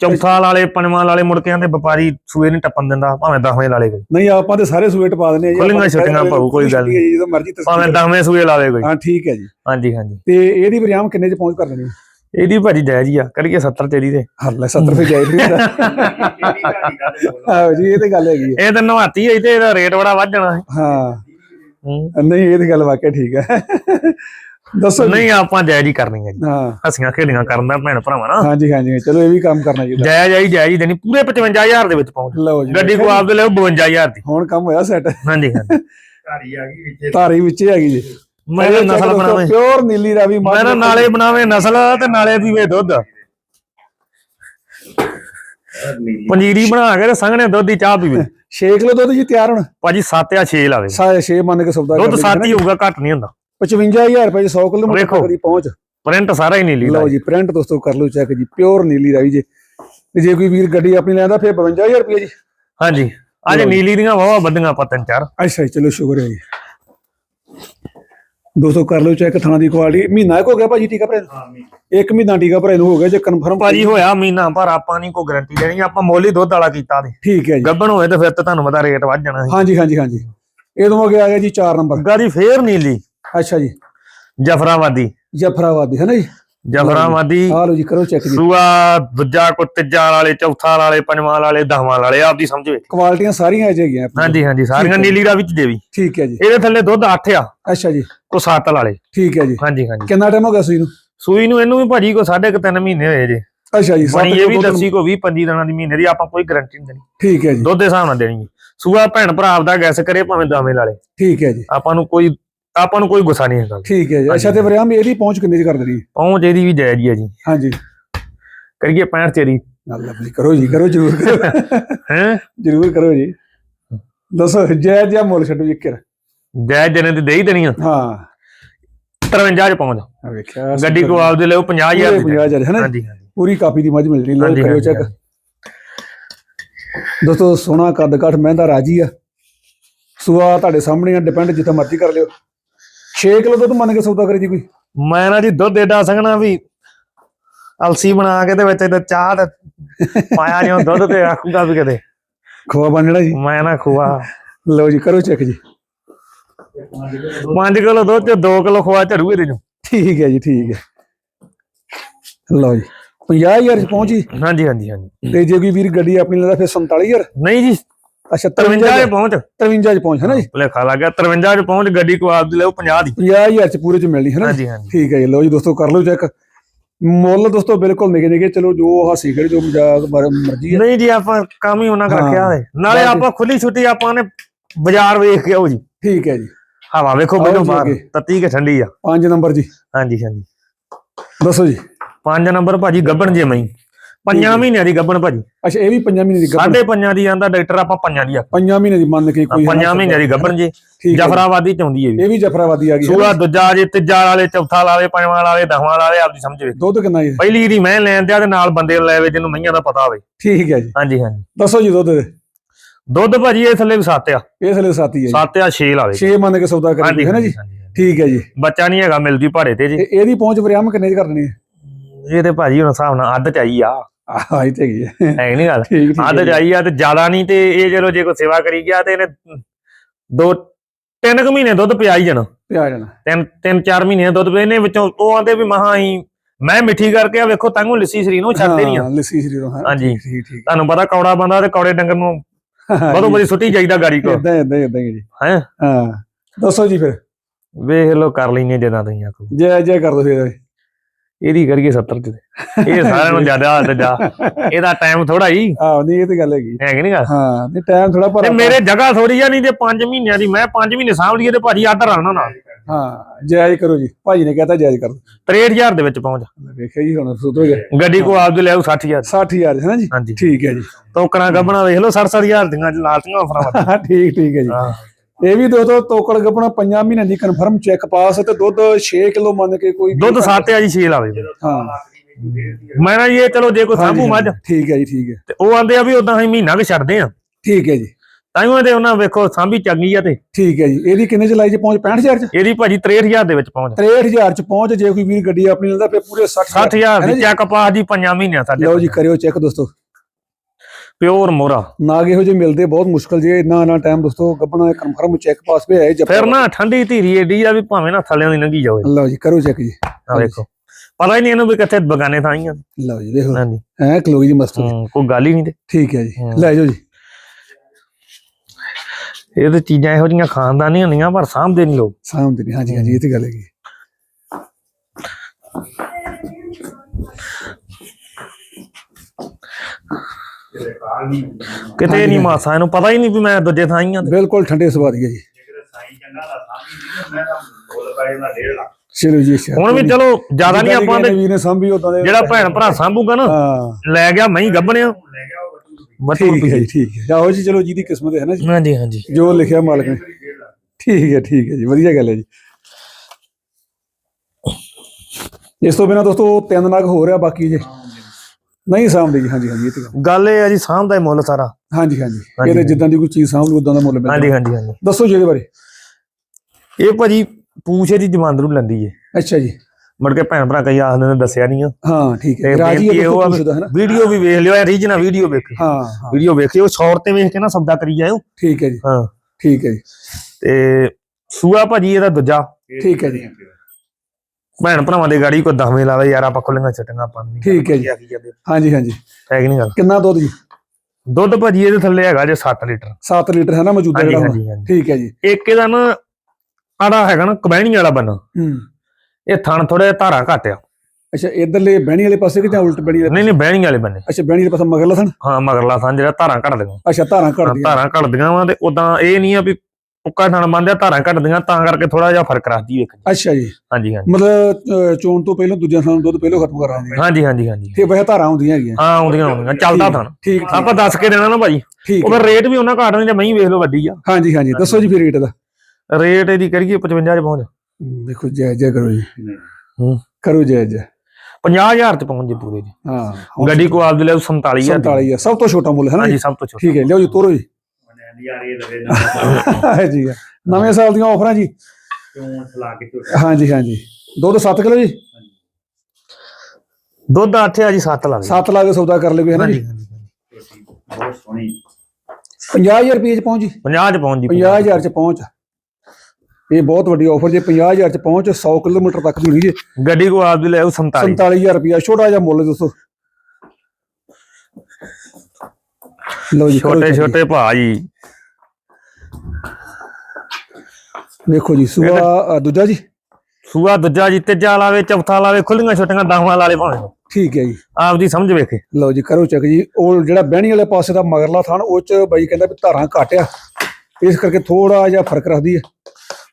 ਚੌਥਾ ਵਾਲੇ ਪੰਜਵਾਂ ਵਾਲੇ ਮੁੜਕਿਆਂ ਦੇ ਵਪਾਰੀ ਸੂਏ ਨਹੀਂ ਟੱਪਣ ਦਿੰਦਾ ਭਾਵੇਂ ਦਸਵੇਂ ਲਾਲੇ ਕੋਈ।
ਨਹੀਂ ਆਪਾਂ ਤੇ ਸਾਰੇ ਸੂਏ ਟਪਾ ਦਿੰਦੇ ਆ ਜੀ
ਖੁੱਲੀਆਂ ਛੁੱਟੀਆਂ ਭਾਊ, ਕੋਈ ਗੱਲ
ਹੈ ਜੀ, ਜਦੋਂ ਮਰਜ਼ੀ
ਭਾਵੇਂ
ਕਰੋ।
ਦਸਵੇਂ ਸੂਏ ਲਾਵੇ ਕੋਈ।
ਹਾਂ ਠੀਕ ਹੈ ਜੀ।
ਹਾਂਜੀ ਹਾਂਜੀ।
ਤੇ ਇਹਦੀ ਵਰਿਆਮ ਕਿੰਨੇ ਚ ਪਹੁੰਚ ਕਰ ਦੇਣੀ?
ਇਹਦੀ ਭਾਜੀ ਜਾਇਜ਼ ਹੀ ਆ ਕਰੀਏ 70 ਤੇਰੀ ਤੇ।
ਹਰ ਲੈ 70 ਰੁਪਏ ਜਾਇਜ਼ ਨਹੀਂ ਹਾਂ ਜੀ ਇਹ ਤੇ ਗੱਲ ਹੈਗੀ ਹੈ
ਇਹ ਤਾਂ ਨਵਾਤੀ ਹੋਈ ਤੇ ਇਹਦਾ ਰੇਟ ਬੜਾ ਵੱਧ ਜਾਣਾ।
ਹਾਂ।
ਹੂੰ।
ਨਹੀਂ ਇਹ ਤੇ ਗੱਲ ਵਾਕਿਆ ਠੀਕ ਹੈ। ਦੱਸੋ ਜੀ।
ਨਹੀਂ ਆਪਾਂ ਜਾਇਜ਼ ਹੀ ਕਰਨੀ ਹੈ ਜੀ।
ਹਾਂ।
ਹਸੀਆਂ ਖੇਡੀਆਂ ਕਰਨ ਦਾ ਭੈਣ ਭਰਾਵਾਂ ਨਾ।
ਹਾਂਜੀ ਹਾਂਜੀ ਚਲੋ ਇਹ ਵੀ ਕੰਮ ਕਰਨਾ ਚਾਹੀਦਾ।
ਜਾਇਜ਼ ਆਈ ਜਾਇਜ਼ ਹੀ ਦੇਣੀ। ਪੂਰੇ 55000 ਦੇ ਵਿੱਚ ਪਹੁੰਚ
ਲਓ ਜੀ
ਗੱਡੀ ਕੋ ਆਪਦੇ ਲਿਓ 52000 ਦੀ।
ਹੁਣ ਕੰਮ ਹੋਇਆ ਸੈੱਟ
ਹਾਂਜੀ ਹਾਂਜੀ।
ਧਾਰੀ ਵਿੱਚ। ਹੀ ਹੈਗੀ ਜੀ।
ਮੈਂ ਨਸਲ ਬਣਾਵੇ।
ਪਿਓਰ ਨੀਲੀ ਰਾਵੀ
ਮੈਂ ਨਾਲੇ ਬਣਾਵੇ ਨਸਲ ਤੇ ਨਾਲੇ ਪੀਵੇ ਦੁੱਧ। ਪੰਜੀਰੀ ਬਣਾ ਕੇ ਤੇ ਸੰਘਣੇ ਦੁੱਧ ਦੀ ਚਾਹ ਪੀਵੇ।
6 ਕਿਲੋ ਦੁੱਧ ਜੀ ਤਿਆਰ ਹੁਣ।
ਭਾਜੀ 7 ਜਾਂ 6 ਲਾਵੇ।
ਸਾਰੇ 6 ਮੰਨ ਕੇ ਸੌਦਾ
ਦੁੱਧ 7 ਹੀ ਹੋਊਗਾ ਘੱਟ ਨਹੀਂ ਹੁੰਦਾ।
55000 ਰੁਪਏ ਚ 100 ਕਿਲੋਮੀਟਰ
ਵੇਖੋ।
ਤੱਕ ਦੀ ਪਹੁੰਚ।
ਪ੍ਰਿੰਟ ਸਾਰਾ ਹੀ ਨੀਲੀ ਦਾ
ਲਓ ਜੀ ਪ੍ਰਿੰਟ ਦੋਸਤੋ ਕਰ ਲਓ ਚੈੱਕ ਜੀ ਪਿਓਰ ਨੀਲੀ ਰਾਵੀ ਜੀ। ਤੇ ਜੇ ਕੋਈ ਵੀਰ ਗੱਡੀ ਆਪਣੀ ਲੈਂਦਾ ਫਿਰ 52000 ਰੁਪਏ ਜੀ।
ਹਾਂਜੀ ਅੱਜ ਨੀਲੀ ਦੀਆਂ ਵਾਵਾ ਵੱਧੀਆਂ ਆਪਾਂ ਤਿੰਨ ਚਾਰ।
ਅੱਛਾ ਜੀ ਚਲੋ ਸ਼ੁਕਰ ਹੈ ਜੀ। ਦੋਸਤੋ ਕਰ ਲਓ ਚੈੱਕ ਥਾਣਾ ਦੀ ਕੁਆਲਿਟੀ ਮਹੀਨਾ ਕੁ ਹੋ ਗਿਆ ਭਾਜੀ ਟੀਕਾ ਭਰੇ ਨੂੰ? ਇੱਕ ਮਹੀਨਾ ਟੀਕਾ ਭਰੇ ਨੂੰ ਹੋ ਗਿਆ ਜੇ ਕਨਫਰਮ
ਭਾਜੀ ਹੋਇਆ ਮਹੀਨਾ ਪਰ ਆਪਾਂ ਨਹੀਂ ਕੋਈ ਗਾਰੰਟੀ ਦੇਣੀ ਆਪਾਂ ਮੁੱਲ ਦੁੱਧ ਵਾਲਾ ਕੀਤਾ ਤੇ।
ਠੀਕ ਹੈ ਜੀ।
ਗੱਬਣ ਹੋਏ ਤੇ ਫਿਰ ਤਾਂ ਤੁਹਾਨੂੰ ਪਤਾ ਰੇਟ ਵੱਧ ਜਾਣਾ ਸੀ।
ਹਾਂਜੀ ਹਾਂਜੀ ਹਾਂਜੀ। ਇਹ ਤੋਂ ਅੱਗੇ ਆ ਗਿਆ ਜੀ 4 ਨੰਬਰ
ਗਾੜੀ ਫੇਰ ਨੀਲੀ।
ਅੱਛਾ ਜੀ।
ਜਫਰਾਬਾਦੀ
ਜਫਰਾਬਾਦੀ ਹੈ ਨਾ ਜੀ?
ਜਫਰਾਬਾਦੀ
ਆ ਲਓ ਜੀ ਕਰੋ ਚੈੱਕ ਜੀ।
ਸੂਆ ਦੂਜਾ ਕੋ ਤੀਜਾ ਵਾਲੇ ਚੌਥਾ ਵਾਲੇ ਪੰਜਵਾਂ ਵਾਲੇ ਦਸਵਾਂ ਵਾਲੇ ਆਪਦੀ ਸਮਝ ਵਿੱਚ।
ਕੁਆਲਿਟੀਆਂ ਸਾਰੀਆਂ ਹੈਗੀਆਂ ਆਪਣੇ
ਹਾਂਜੀ ਹਾਂਜੀ ਸਾਰੀਆਂ ਨੀਲੀ ਦਾ ਵਿੱਚ ਦੇਵੀ
ਠੀਕ ਹੈ ਜੀ।
ਇਹਦੇ ਥੱਲੇ ਦੁੱਧ 8 ਆ।
ਅੱਛਾ ਜੀ।
ਕੋ 7 ਵਾਲੇ
ਠੀਕ ਹੈ ਜੀ।
ਹਾਂਜੀ ਹਾਂਜੀ।
ਕਿੰਨਾ ਟਾਈਮ ਹੋ ਗਿਆ ਸੂਈ ਨੂੰ?
ਸੂਈ ਨੂੰ ਇਹਨੂੰ ਵੀ ਭਾਜੀ ਕੋ ਸਾਢੇ ਕੁ ਤਿੰਨ ਮਹੀਨੇ ਹੋਏ ਜੇ।
ਅੱਛਾ ਜੀ
ਬਣੀ ਇਹ ਵੀ ਦੱਸੀ ਕੋ 20 25 ਦਿਨਾਂ ਦੀ ਮਹੀਨੇ ਦੀ ਆਪਾਂ ਕੋਈ ਗਾਰੰਟੀ ਨਹੀਂ ਦੇਣੀ।
ਠੀਕ ਹੈ ਜੀ।
ਦੁੱਧ ਦੇ ਹਿਸਾਬ ਨਾਲ ਦੇਣੀ ਸੂਆ ਭੈਣ ਭਰਾ ਆਪਦਾ ਗੈਸ ਕਰੇ ਭਾਵੇਂ ਦਾਵੇਂ ਲਾਲੇ
ਠੀਕ ਹੈ ਜੀ।
ਆਪਾਂ ਨੂੰ ਕੋਈ ਆਪਾਂ ਨੂੰ ਕੋਈ ਗੁੱਸਾ ਨਹੀਂ ਹੈਗਾ।
ਠੀਕ ਹੈ ਜੀ। ਅੱਛਾ ਤੇ ਵਰਿਆਮ ਇਹਦੀ ਪਹੁੰਚ ਕਿੰਨੇ ਚ ਕਰ ਦੇਣੀ?
ਪਹੁੰਚ ਇਹਦੀ ਵੀ ਜਾਇਜ਼ ਹੀ ਹੈ ਜੀ।
ਹਾਂਜੀ।
ਕਰੀਏ 65 ਤੇਰੀ।
ਨਾਲ ਲੱਭੀ ਕਰੋ ਜੀ ਕਰੋ ਜਰੂਰ। ਕਰੋ
ਹੈ?
ਜਰੂਰ ਕਰੋ ਜੀ। ਦੱਸੋ ਜੈ ਜੈ ਮੁੱਲ ਛੱਡੋ ਜੀ ਕਿਰ
ਜਾਇਜ਼ ਜਨੇ ਤੇ ਦੇ ਹੀ ਦੇਣੀ ਆ।
ਹਾਂ।
53 ਚ ਪਹੁੰਚ।
ਆ ਵੇਖਿਆ
ਗੱਡੀ ਕੋ ਆਪਦੇ ਲਿਓ 50000 ਦੀ
50000 ਹੈ ਨਾ
ਹਾਂਜੀ ਹਾਂਜੀ।
ਪੂਰੀ ਕਾਪੀ ਦੀ ਮੱਝ ਮਿਲ ਰਹੀ ਲੋ ਕਰਿਓ ਚੈੱਕ ਦੋਸਤੋ ਸੋਨਾ ਕੱਦ ਕਾਠ ਮਹਿੰਦਾ ਰਾਜੀ ਆ। ਸੂਆ ਤੁਹਾਡੇ ਸਾਹਮਣੇ ਆ ਡਿਪੈਂਡ ਜਿੱਥੇ ਮਰਜ਼ੀ ਕਰ ਲਿਓ। 6 ਕਿਲੋ ਦੁੱਧ ਮੰਨ ਕੇ ਸੌਦਾ ਕਰੇ ਜੀ ਕੋਈ।
ਮੈਂ ਨਾ ਜੀ ਦੁੱਧ ਏਡਾ ਸੰਗਣਾ ਵੀ ਅਲਸੀ ਬਣਾ ਕੇ ਤੇ ਵਿੱਚ ਇਹਦਾ ਚਾਹ ਤੇ ਪਾਇਆ ਜਿਉਂ ਦੁੱਧ ਤੇ ਆਖੂਗਾ ਵੀ ਕਦੇ।
ਖਵਾ ਬਣਨਾ ਜੀ।
ਮੈਂ ਨਾ ਖੁਆ।
ਲਓ ਜੀ ਕਰੋ ਚੈੱਕ ਜੀ।
5 ਕਿਲੋ ਦੁੱਧ ਤੇ 2 ਕਿਲੋ ਖਵਾ ਝੜੂ ਇਹਦੇ ਚੋਂ।
ਠੀਕ ਹੈ ਜੀ ਠੀਕ ਹੈ। ਲਓ ਜੀ 50000 ਚ ਪਹੁੰਚੀ
ਹਾਂਜੀ ਹਾਂਜੀ ਹਾਂਜੀ।
ਤੇ ਜੇ ਕੋਈ ਵੀਰ ਗੱਡੀ ਆਪਣੀ ਲੈਂਦਾ ਫਿਰ 47000
ਨਹੀਂ ਜੀ
ਅੱਛਾ
53
53
ਚ ਪਹੁੰਚ।
53 ਚ ਪਹੁੰਚ ਹੈ ਨਾ ਜੀ?
ਭੁਲੇਖਾ ਲੱਗ ਗਿਆ। 53 ਚ ਪਹੁੰਚ ਗੱਡੀ ਕੋ ਆਪਦੀ ਲਿਓ 50 ਦੀ।
50000 ਚ ਪੂਰੇ ਚ ਮਿਲਣੀ ਹੈ ਨਾ
ਹਾਂਜੀ ਹਾਂਜੀ।
ਠੀਕ ਹੈ ਜੀ ਲਓ ਜੀ ਦੋਸਤੋ ਕਰ ਲਓ ਚੈੱਕ ਮੁੱਲ ਦੋਸਤੋ ਬਿਲਕੁਲ ਨਿਕੇ ਨਿਕੇ ਚਲੋ ਜੋ ਹਾਸੀ ਖੜੇ ਜੋ ਮਜ਼ਾਕ ਮਰ- ਮਰਜ਼ੀ ਹੈ।
ਨਹੀਂ ਜੀ ਆਪਾਂ ਕੰਮ ਹੀ ਉਹਨਾਂ ਕਰ। ਰੱਖਿਆ ਹੈ। ਨਾਲੇ ਆਪਾਂ ਖੁੱਲੀ ਛੁੱਟੀ ਆਪਾਂ ਨੇ ਬਾਜ਼ਾਰ ਵੇਖ ਕੇ ਆਓ ਜੀ।
ਠੀਕ ਹੈ ਜੀ।
ਹਵਾ ਵੇਖੋ
ਜੀ
ਬਾਹਰ। ਤੱਤੀ ਕਿ ਠੰਡੀ ਆ।
5 ਨੰਬਰ ਜੀ।
ਹਾਂਜੀ ਹਾਂਜੀ।
ਦੱਸੋ ਜੀ।
ਪੰਜ ਨੰਬਰ ਭਾਜੀ ਗੱਬਣ ਜੇ ਮਈ ਪੰਜਾਂ ਮਹੀਨਿਆਂ ਦੀ ਗੱਬਣ ਭਾਜੀ।
ਅੱਛਾ ਇਹ ਵੀ 5 ਮਹੀਨੇ ਦੀ ਗੱਭਣ।
ਸਾਢੇ ਪੰਜਾਂ ਦੀ ਆਂਦਾ ਡਾਕਟਰ ਆਪਾਂ ਪੰਜਾਂ ਦੀ ਆ
5 ਮਹੀਨੇ ਦੀ ਮੰਨ ਕੇ ਕੋਈ
ਪੰਜਾਂ ਮਹੀਨਿਆਂ ਦੀ ਗੱਬਣ ਜੇ। ਜਫਰਾਬਾਦੀ ਚ ਆਉਂਦੀ ਹੈ ਵੀ
ਇਹ ਵੀ ਜਫਰਾਬਾਦੀ ਆ ਗਈ ਨਾ?
ਦੂਜਾ ਜੇ ਤੀਜਾ ਵਾਲੇ ਚੌਥਾ ਵਾਲੇ ਪੰਜਵਾਂ ਵਾਲੇ ਦਸਵਾਂ ਵਾਲੇ ਆਪਦੀ ਸਮਝ ਵੇ
ਦੁੱਧ ਕਿੰਨਾ ਜੀ
ਪਹਿਲੀ ਦੀ ਮੈਂ ਲੈਣ ਦਿਆ ਤੇ ਨਾਲ ਬੰਦੇ ਲੈਵੇ ਜਿਹਨੂੰ ਮਈਆਂ ਦਾ ਪਤਾ ਹੋਵੇ।
ਠੀਕ ਹੈ ਜੀ।
ਹਾਂਜੀ ਹਾਂਜੀ।
ਦੱਸੋ ਜੀ ਦੁੱਧ
ਦੁੱਧ ਭਾਜੀ ਇਹ ਥੱਲੇ ਵੀ ਸੱਤ ਆ।
ਇਹ ਥਲੇ ਸਾਥੀ ਹੈ ਜੀ।
ਸੱਤ ਆ 6 ਲਾਵੇ
6 ਮੰਨ ਕੇ ਸੌਦਾ ਕਰੀ ਹੈ ਨਾ ਜੀ। ਠੀਕ ਹੈ ਜੀ।
ਬੱਚਾ ਨਹੀਂ ਹੈਗਾ ਮਿਲਦੀ ਭਾੜੇ ਤੇ ਜੀ।
ਤੇ ਇਹਦੀ ਪਹੁੰਚ ਵਰਿਆਮ ਕਿੰਨੇ ਚ ਕਰ ਦੇਣੀ ਹੈ?
ਇਹ ਤੇ ਭਾਜੀ ਹੁਣ ਹਿਸਾਬ ਨਾਲ ਅੱਧ ਚਾਈ ਆ।
ਆਹ ਤੇ ਹੈਗੀ ਹੈ?
ਹੈ ਨਹੀਂ ਗੱਲ।
ਠੀਕ ਠੀਕ ਹੈ
ਆ ਤੇ ਜ਼ਿਆਦਾ ਨਹੀਂ ਤੇ ਇਹ ਚਲੋ ਜੇ ਕੋਈ ਸੇਵਾ ਕਰੀ ਗਿਆ ਤੇ ਇਹਨੇ ਦੋ ਤਿੰਨ ਕੁ ਮਹੀਨੇ ਦੁੱਧ ਪਿਆ ਹੀ ਜਾਣਾ।
ਤੇ ਆ ਜਾਣਾ।
ਤਿੰਨ ਤਿੰਨ ਚਾਰ ਮਹੀਨੇ ਦੁੱਧ ਪਏ ਨੇ ਵਿੱਚੋਂ ਉਹ ਆਂਦੇ ਵੀ ਮਹਾ ਹੀ ਮੈਂ ਮਿੱਠੀ ਕਰਕੇ ਆ ਵੇਖੋ ਤੰਗੂ ਲਿੱਸੀ ਸਰੀਰ ਨੂੰ ਛੱਡਦੇ ਨਹੀਂ ਆ।
ਹਾਂ, ਲੱਸੀ ਸਰੀਰੋਂ ਹਾਂ
ਹਾਂਜੀ।
ਠੀਕ ਠੀਕ
ਤੁਹਾਨੂੰ ਪਤਾ ਕੌੜਾ ਬੰਦਾ ਤੇ ਕੌੜੇ ਡੰਗਰ ਨੂੰ ਬਹੁਤ ਬੜੀ ਸੁੱਟੀ ਜਾਈਦਾ ਗਾੜੀ ਕੋ
ਇਦਾਂ ਇਦਾਂ ਇਦਾਂ ਜੀ।
ਹੈਂ?
ਹਾਂ ਦੱਸੋ ਜੀ ਫਿਰ।
ਵੇਖ ਲੋ ਕਰ ਲੈਨੇ ਜਦਾਂ ਤੁਸੀਂ ਆਖੋ।
ਜੈ ਜੈ ਕਰ ਦੋ ਫਿਰ।
ਇਹਦੀ ਕਰੀਏ 70 ਤੇ ਇਹ ਸਾਰਿਆਂ ਨੂੰ ਜ਼ਿਆਦਾ ਹੱਦ ਜਾ [laughs] ਇਹਦਾ ਟਾਈਮ ਥੋੜਾ ਹੀ।
ਆਹ ਨਹੀਂ ਇਹ ਤੇ ਗੱਲ ਹੈਗੀ।
ਹੈ ਕਿ ਨਹੀਂ ਗੱਲ?
ਹਾਂ ਤੇ ਟਾਈਮ ਥੋੜਾ ਪਰ
ਤੇ ਮੇਰੇ ਜਗ੍ਹਾ ਥੋੜੀ ਆ ਨਹੀਂ ਤੇ 5 ਮਹੀਨਿਆਂ ਦੀ। ਮੈਂ 5 ਮਹੀਨੇ ਸਾਂਭ ਲਈਏ ਤੇ ਭਾਜੀ ਅੱਧ ਰਹਿਣਾ ਨਾਲ।
ਹਾਂ ਜਾਇਜ਼ ਕਰੋ ਜੀ। ਭਾਜੀ ਨੇ ਕਹਤਾ ਜਾਇਜ਼ ਕਰ ਦੋ।
63000 ਦੇ ਵਿੱਚ ਪਹੁੰਚ
ਵੇਖਿਆ ਜੀ ਹੁਣ ਸੁਧ ਹੋ ਗਿਆ।
ਗੱਡੀ ਕੋ ਆਪ ਦੇ ਲਿਆਓ 60000
60000 ਹੈ ਨਾ ਜੀ? ਠੀਕ ਹੈ ਜੀ।
ਟੋਕਣਾ ਗੱਬਣਾ ਵੇਖ ਲਓ 60000 ਦੀਆਂ ਲਾਤੀਆਂ ਆਫਰਾਂ
ਹਾਂ [laughs] ਠੀਕ ਠੀਕ ਹੈ ਜੀ।
ਹਾਂ।
ਇਹ ਵੀ ਦੋਸਤੋ ਤੋਕੜ ਗੱਪਣਾ ਪੰਜਾਂ ਮਹੀਨਿਆਂ ਦੀ ਕਨਫਰਮ ਚੈੱਕ ਪਾਸ ਤੇ ਦੁੱਧ 6 ਕਿਲੋ ਮੰਨ ਕੇ ਕੋਈ ਵੀ-
ਦੁੱਧ 7 ਆ ਜੀ 6 ਲਾਵੇ
ਹਾਂ।
ਮੈਂ ਨਾ ਇਹ ਚਲੋ ਜੇ ਕੋਈ ਸਾਂਭੂ ਮੱਝ।
ਠੀਕ ਹੈ ਜੀ ਠੀਕ ਹੈ।
ਤੇ ਉਹ ਆਂਦੇ ਆ ਵੀ ਉਦਾਂ ਅਸੀਂ ਮਹੀਨਾ ਕੁ ਛੱਡਦੇ ਆ।
ਠੀਕ ਹੈ ਜੀ।
ਤਾਈਓ ਤੇ ਉਹਨਾਂ ਵੇਖੋ ਸਾਂਭੀ ਚੰਗੀ ਆ ਤੇ।
ਠੀਕ ਹੈ ਜੀ। ਇਹਦੀ ਕਿੰਨੇ ਚ ਲਾਈ ਚ ਪਹੁੰਚ 65000 ਚ?
ਇਹਦੀ ਭਾਜੀ 63000 ਦੇ ਵਿੱਚ ਪਹੁੰਚ।
63000 ਚ ਪਹੁੰਚ ਜੇ ਕੋਈ ਵੀਰ ਗੱਡੀ ਆਪਣੀ ਲੈਂਦਾ ਫਿਰ ਪੂਰੇ 60
60000 ਦੀ ਚੈੱਕ ਪਾਸ ਜੀ? ਪੰਜਾਂ ਮਹੀਨਿਆਂ ਸਾਡੇ
ਲਓ ਜੀ ਕਰਿਓ ਚੈੱਕ ਦੋਸਤੋ।
ਪਿਓਰ ਮੋਰਾ।
ਨਾਗ ਇਹੋ ਜਿਹੇ ਮਿਲਦੇ ਬਹੁਤ ਮੁਸ਼ਕਲ ਜੇ ਇੰਨਾ ਨਾ ਟਾਈਮ ਦੋਸਤੋ ਗੱਪਣਾ ਕਨਫਰਮ ਚੈੱਕ ਪਾਸ ਵੀ ਹੈ
ਫਿਰ ਨਾ ਠੰਡੀ ਧੀਰੀ ਏਡੀ ਆ ਵੀ ਭਾਵੇਂ ਨਾ ਥੱਲਿਆਂ ਦੀ ਲੰਗੀ ਜਾਵੇ।
ਲਓ ਜੀ ਕਰੋ ਚੈੱਕ ਜੀ।
ਆ ਵੇਖੋ। ਪਤਾ ਹੀ ਨਹੀਂ ਇਹਨੂੰ ਵੀ ਕਿੱਥੇ ਬਗਾਨੇ ਥਾਈਆਂ।
ਲਓ ਜੀ ਦੇਖੋ।
ਹਾਂਜੀ।
ਹੈ ਕਲੋਈ ਦੀ ਮਸਤ
ਕੋਈ ਗੱਲ ਹੀ ਨਹੀਂ ਤੇ।
ਠੀਕ ਹੈ ਜੀ। ਲੈ ਜਾਓ ਜੀ।
ਇਹ ਤੇ ਚੀਜ਼ਾਂ ਇਹੋ ਜੀਆਂ ਖਾਨਦਾਨੀ ਹੁੰਦੀਆਂ ਪਰ ਸਾਂਭਦੇ ਨਹੀਂ ਲੋਕ।
ਸਾਹਮਣੇ ਨਹੀਂ। ਹਾਂਜੀ ਹਾਂਜੀ ਇਹ ਤੇ ਗੱਲ ਹੈਗੀ।
ਕਿਤੇ ਨਹੀਂ ਮਾਸਾ ਇਹਨੂੰ ਪਤਾ ਹੀ ਨਹੀਂ ਵੀ ਮੈਂ ਦੂਜੇ ਥਾਈਆਂ ਤੇ।
ਬਿਲਕੁਲ ਠੰਡੇ ਸੁਭਾਅ ਦੀ ਹੈ ਜੀ। ਚਲੋ ਜੀ
ਹੁਣ ਵੀ ਚਲੋ ਜ਼ਿਆਦਾ ਨਹੀਂ ਆਪਾਂ ਤੇ
ਵੀਰ ਨੇ ਸੰਭੀ ਉਦਾਂ ਦੇ
ਜਿਹੜਾ ਭੈਣ ਭਰਾ ਸਾਂਭੂਗਾ ਨਾ
ਹਾਂ।
ਲੈ ਗਿਆ ਮੈਂ ਹੀ ਗੱਬਣਿਆ ਮਤਲਬ
ਠੀਕ ਹੈ ਜੀ ਠੀਕ। ਹੈ। ਆਹੋ ਜੀ ਚਲੋ ਜਿਹਦੀ ਕਿਸਮਤ ਹੈ ਨਾ ਜੀ।
ਹਾਂਜੀ ਹਾਂਜੀ।
ਜੋ ਲਿਖਿਆ ਮਾਲਕ ਨੇ। ਠੀਕ ਹੈ ਠੀਕ ਹੈ ਜੀ ਵਧੀਆ ਗੱਲ ਹੈ ਜੀ। ਇਸ ਤੋਂ ਬਿਨਾ ਦੋਸਤੋ ਤਿੰਨ ਨਗ ਹੋ ਰਿਹਾ ਬਾਕੀ ਜੇ। ਨਹੀਂ ਸਾਂਭਦੇ ਜੀ ਹਾਂਜੀ ਹਾਂਜੀ ਇਹ ਤੇ ਗੱਲ।
ਗੱਲ ਇਹ ਆ ਜੀ ਸਾਂਭਦਾ ਹੀ ਮੁੱਲ ਸਾਰਾ।
ਹਾਂਜੀ ਹਾਂਜੀ। ਇਹਦੇ ਜਿੱਦਾਂ ਦੀ ਕੋਈ ਚੀਜ਼ ਸਾਂਭ ਲੂ ਉਦਾਂ ਦਾ ਮੁੱਲ ਮਿਲਦਾ।
ਹਾਂਜੀ ਹਾਂਜੀ ਹਾਂਜੀ।
ਦੱਸੋ ਜੀ ਇਹਦੇ ਬਾਰੇ।
ਇਹ ਭਾਜੀ ਪੂਛੇ ਦੀ ਜਮਾਂਦਰੂ ਲੈਂਦੀ ਏ।
ਅੱਛਾ ਜੀ।
ਮੁੜ ਕੇ ਭੈਣ ਭਰਾ ਕਈ ਆਖਦੇ ਨੇ ਦੱਸਿਆ ਨਹੀਂ ਆ।
ਹਾਂ ਠੀਕ ਹੈ। ਰਾਜੀ
ਬੇਨਤੀ
ਇਹ
ਆ
ਪੁੱਛਦਾ ਹੈ ਨਾ
ਵੀਡੀਓ ਵੀ ਵੇਖ ਲਿਓ ਰੀਜਨਲ ਵੀਡੀਓ ਵੇਖਿਓ।
ਹਾਂ ਹਾਂ।
ਵੀਡੀਓ ਵੇਖਿਓ ਸ਼ਾਰਟ ਤੇ ਵੇਖ ਕੇ ਨਾ ਸੌਦਾ ਕਰੀ ਜਾਇਓ।
ਠੀਕ ਹੈ ਜੀ।
ਹਾਂ।
ਠੀਕ ਹੈ ਜੀ।
ਤੇ ਸੂਆ ਭਾਜੀ ਇਹਦਾ ਦੂਜਾ।
ਠੀਕ ਹੈ ਜੀ।
ਭੈਣ ਭਰਾਵਾਂ ਦੇ ਗਾੜੀ ਕੋ ਦਹਵੇਂ ਲਾਵੇ ਯਾਰ ਆਪਾਂ ਖੁੱਲੀਆਂ ਛਟੀਆਂ ਨਹੀਂ
ਠੀਕ ਹੈ ਜੀ। ਹਾਂਜੀ ਹਾਂਜੀ।
ਹੈ ਕਿ ਨਹੀਂ ਗੱਲ?
ਕਿੰਨਾ ਦੁੱਧ ਜੀ?
ਦੁੱਧ ਭਾਜੀ ਇਹਦੇ ਥੱਲੇ ਹੈਗਾ ਜੇ 7 ਲੀਟਰ।
7 ਲੀਟਰ ਹੈ ਨਾ ਮੌਜੂਦਾ
ਹਾਂਜੀ
ਜਿਹੜਾ ਹੁਣ?
ਹਾਂਜੀ। ਹਾਂਜੀ
ਠੀਕ ਹੈ ਜੀ।
ਇੱਕ ਇਹਦਾ ਨਾ ਆੜਾ ਹੈਗਾ ਨਾ ਕਬੈਣੀ ਵਾਲਾ ਬੰਨਾ।
ਹੂੰ।
ਇਹ ਥਣ ਥੋੜੇ ਧਾਰਾ ਘੱਟ ਆ।
ਅੱਛਾ ਇਧਰਲੇ ਬਹਿਣੀ ਵਾਲੇ ਪਾਸੇ ਕਿ ਜਾਂ ਉਲਟ ਬਹਿਣੀ ਵਾਲੇ
ਨਹੀਂ ਨਹੀਂ ਬਹਿਣੀ ਵਾਲੇ ਬੰਨੇ।
ਅੱਛਾ ਬਹਿਣੀ ਵਾਲੇ ਪਾਸੇ ਮਗਰਲਾ ਥਣ?
ਹਾਂ ਮਗਰਲਾ ਥਾਂ ਜਿਹੜਾ ਧਾਰਾਂ ਕੱਢਦੀਆਂ
ਅੱਛਾ ਧਾਰਾਂ ਘੜਦੀਆਂ
ਧਾਰਾਂ ਕੱਢਦੀਆਂ ਵਾ ਤੇ ਉਦਾਂ ਇਹ ਨਹੀਂ ਆ ਵੀ ਉੱਕਾ ਥਣ ਬੰਦਿਆ ਧਾਰਾਂ ਕੱਢਦੀਆਂ ਤਾਂ ਕਰਕੇ ਥੋੜਾ ਜਿਹਾ ਫ਼ਰਕ ਰੱਖਦੀ ਵੇਖ
ਅੱਛਾ ਜੀ।
ਹਾਂਜੀ ਹਾਂਜੀ।
ਮਤਲਬ ਅਹ, ਚੋਣ ਤੋਂ ਪਹਿਲਾਂ ਦੂਜਾ ਥਾਂ ਦੁੱਧ ਪਹਿਲਾਂ ਖਤਮ ਕਰਾ ਦਿੰਦੇ
ਹਾਂਜੀ ਹਾਂਜੀ ਹਾਂਜੀ।
ਤੇ ਵੈਸੇ ਧਾਰਾਂ ਹੁੰਦੀਆਂ ਹੈਗੀਆਂ।
ਹਾਂ ਆਉਂਦੀਆਂ ਆਉਂਦੀਆਂ। ਚੱਲਦਾ ਥਣ
ਠੀਕ ਠੀਕ।
ਆਪਾਂ ਦੱਸ ਕੇ ਦੇਣਾ ਨਾ ਭਾਜੀ।
ਠੀਕ
ਉਹ ਫਿਰ ਰੇਟ ਵੀ ਉਹਨਾਂ ਘਾਟ ਨੇ ਜੇ ਮਹੀਂ ਵੇਖ ਲਓ ਵੱਡੀ ਆ।
ਹਾਂਜੀ ਹਾਂਜੀ। ਦੱਸੋ ਜੀ ਫਿਰ ਰੇਟ ਦਾ।
ਰੇਟ ਇਹਦੀ ਕਰੀਏ 55 ਚ ਪਹੁੰਚ।
ਦੇਖੋ ਜੈ ਜੈ ਕਰੋ ਜੀ।
ਹੂੰ।
ਕਰੋ ਜੈ ਜੈ।
50000 ਚ ਪਹੁੰਚ ਜੇ ਪੂਰੇ ਜੀ
ਹਾਂ
ਗੱਡੀ ਕੋ ਆਪ ਦੇ ਲੈ 47000 ਦੀ।
47 ਹੈ ਸਭ ਤੋਂ ਛੋਟਾ ਮੁੱਲ ਹੈ ਨਾ ਜੀ?
ਹਾਂਜੀ ਸਭ ਤੋਂ ਛੋਟਾ
ਠੀਕ ਹੈ ਲਿਓ ਜੀ ਤੋਰੋ ਜੀ। [laughs] ਜੀ ਨਵੇਂ ਸਾਲ ਦੀਆਂ ਆਫਰਾਂ ਜੀ। ਹਾਂਜੀ ਹਾਂਜੀ। ਦੁੱਧ 7 ਕਿਲੋ ਜੀ?
ਦੁੱਧ 8 ਆ ਜੀ 7 ਲਾ ਦੇ
7 ਲਾ ਕੇ ਸੌਦਾ ਕਰ ਲਿਓ ਹੈ ਨਾ ਜੀ।
ਹਾਂਜੀ
ਬਹੁਤ ਸੋਹਣੀ।
50000 ਰੁਪਏ ਚ ਪਹੁੰਚ ਜੀ।
50 ਚ ਪਹੁੰਚ ਜੀ
50000 ਚ ਪਹੁੰਚ। ਇਹ ਬਹੁਤ ਵੱਡੀ ਆਫਰ ਜੇ। 50000 ਚ ਪਹੁੰਚ 100 ਕਿਲੋਮੀਟਰ ਤੱਕ ਦੀ ਹੋਣੀ ਜੀ।
ਗੱਡੀ ਕੋ ਆਪ ਦੇ ਲੈ 47
47000 ਰੁਪਇਆ। ਛੋਟਾ ਜਿਹਾ ਮੁੱਲ ਦੱਸੋ। ਲਓ ਜੀ ਕਰੋ
ਛੋਟੇ
ਜੀ।
ਛੋਟੇ ਭਾ ਜੀ।
ਦੇਖੋ ਜੀ ਸੂਆ ਦੂਜਾ ਜੀ?
ਸੂਆ ਦੂਜਾ ਜੀ ਤੀਜਾ ਲਾਵੇ ਚੌਥਾ ਲਾਵੇ ਖੁੱਲੀਆਂ ਛੋਟੀਆਂ ਦਾਹਾਂ ਲਾਲੇ ਭਾਵੇਂ।
ਠੀਕ ਹੈ ਜੀ।
ਆਪ ਦੀ ਸਮਝ ਵੇਖੇ।
ਲਓ ਜੀ ਕਰੋ ਚੱਕ ਜੀ। ਉਹ ਜਿਹੜਾ ਬਹਿਣੀ ਵਾਲੇ ਪਾਸੇ ਦਾ ਮਗਰਲਾ ਥਾਨ ਉਹ ਚ ਬਾਈ ਕਹਿੰਦਾ ਵੀ ਧਾਰਾਂ ਘੱਟ ਆ ਇਸ ਕਰਕੇ ਥੋੜਾ ਜਿਹਾ ਫ਼ਰਕ ਰੱਖਦੀ ਹੈ।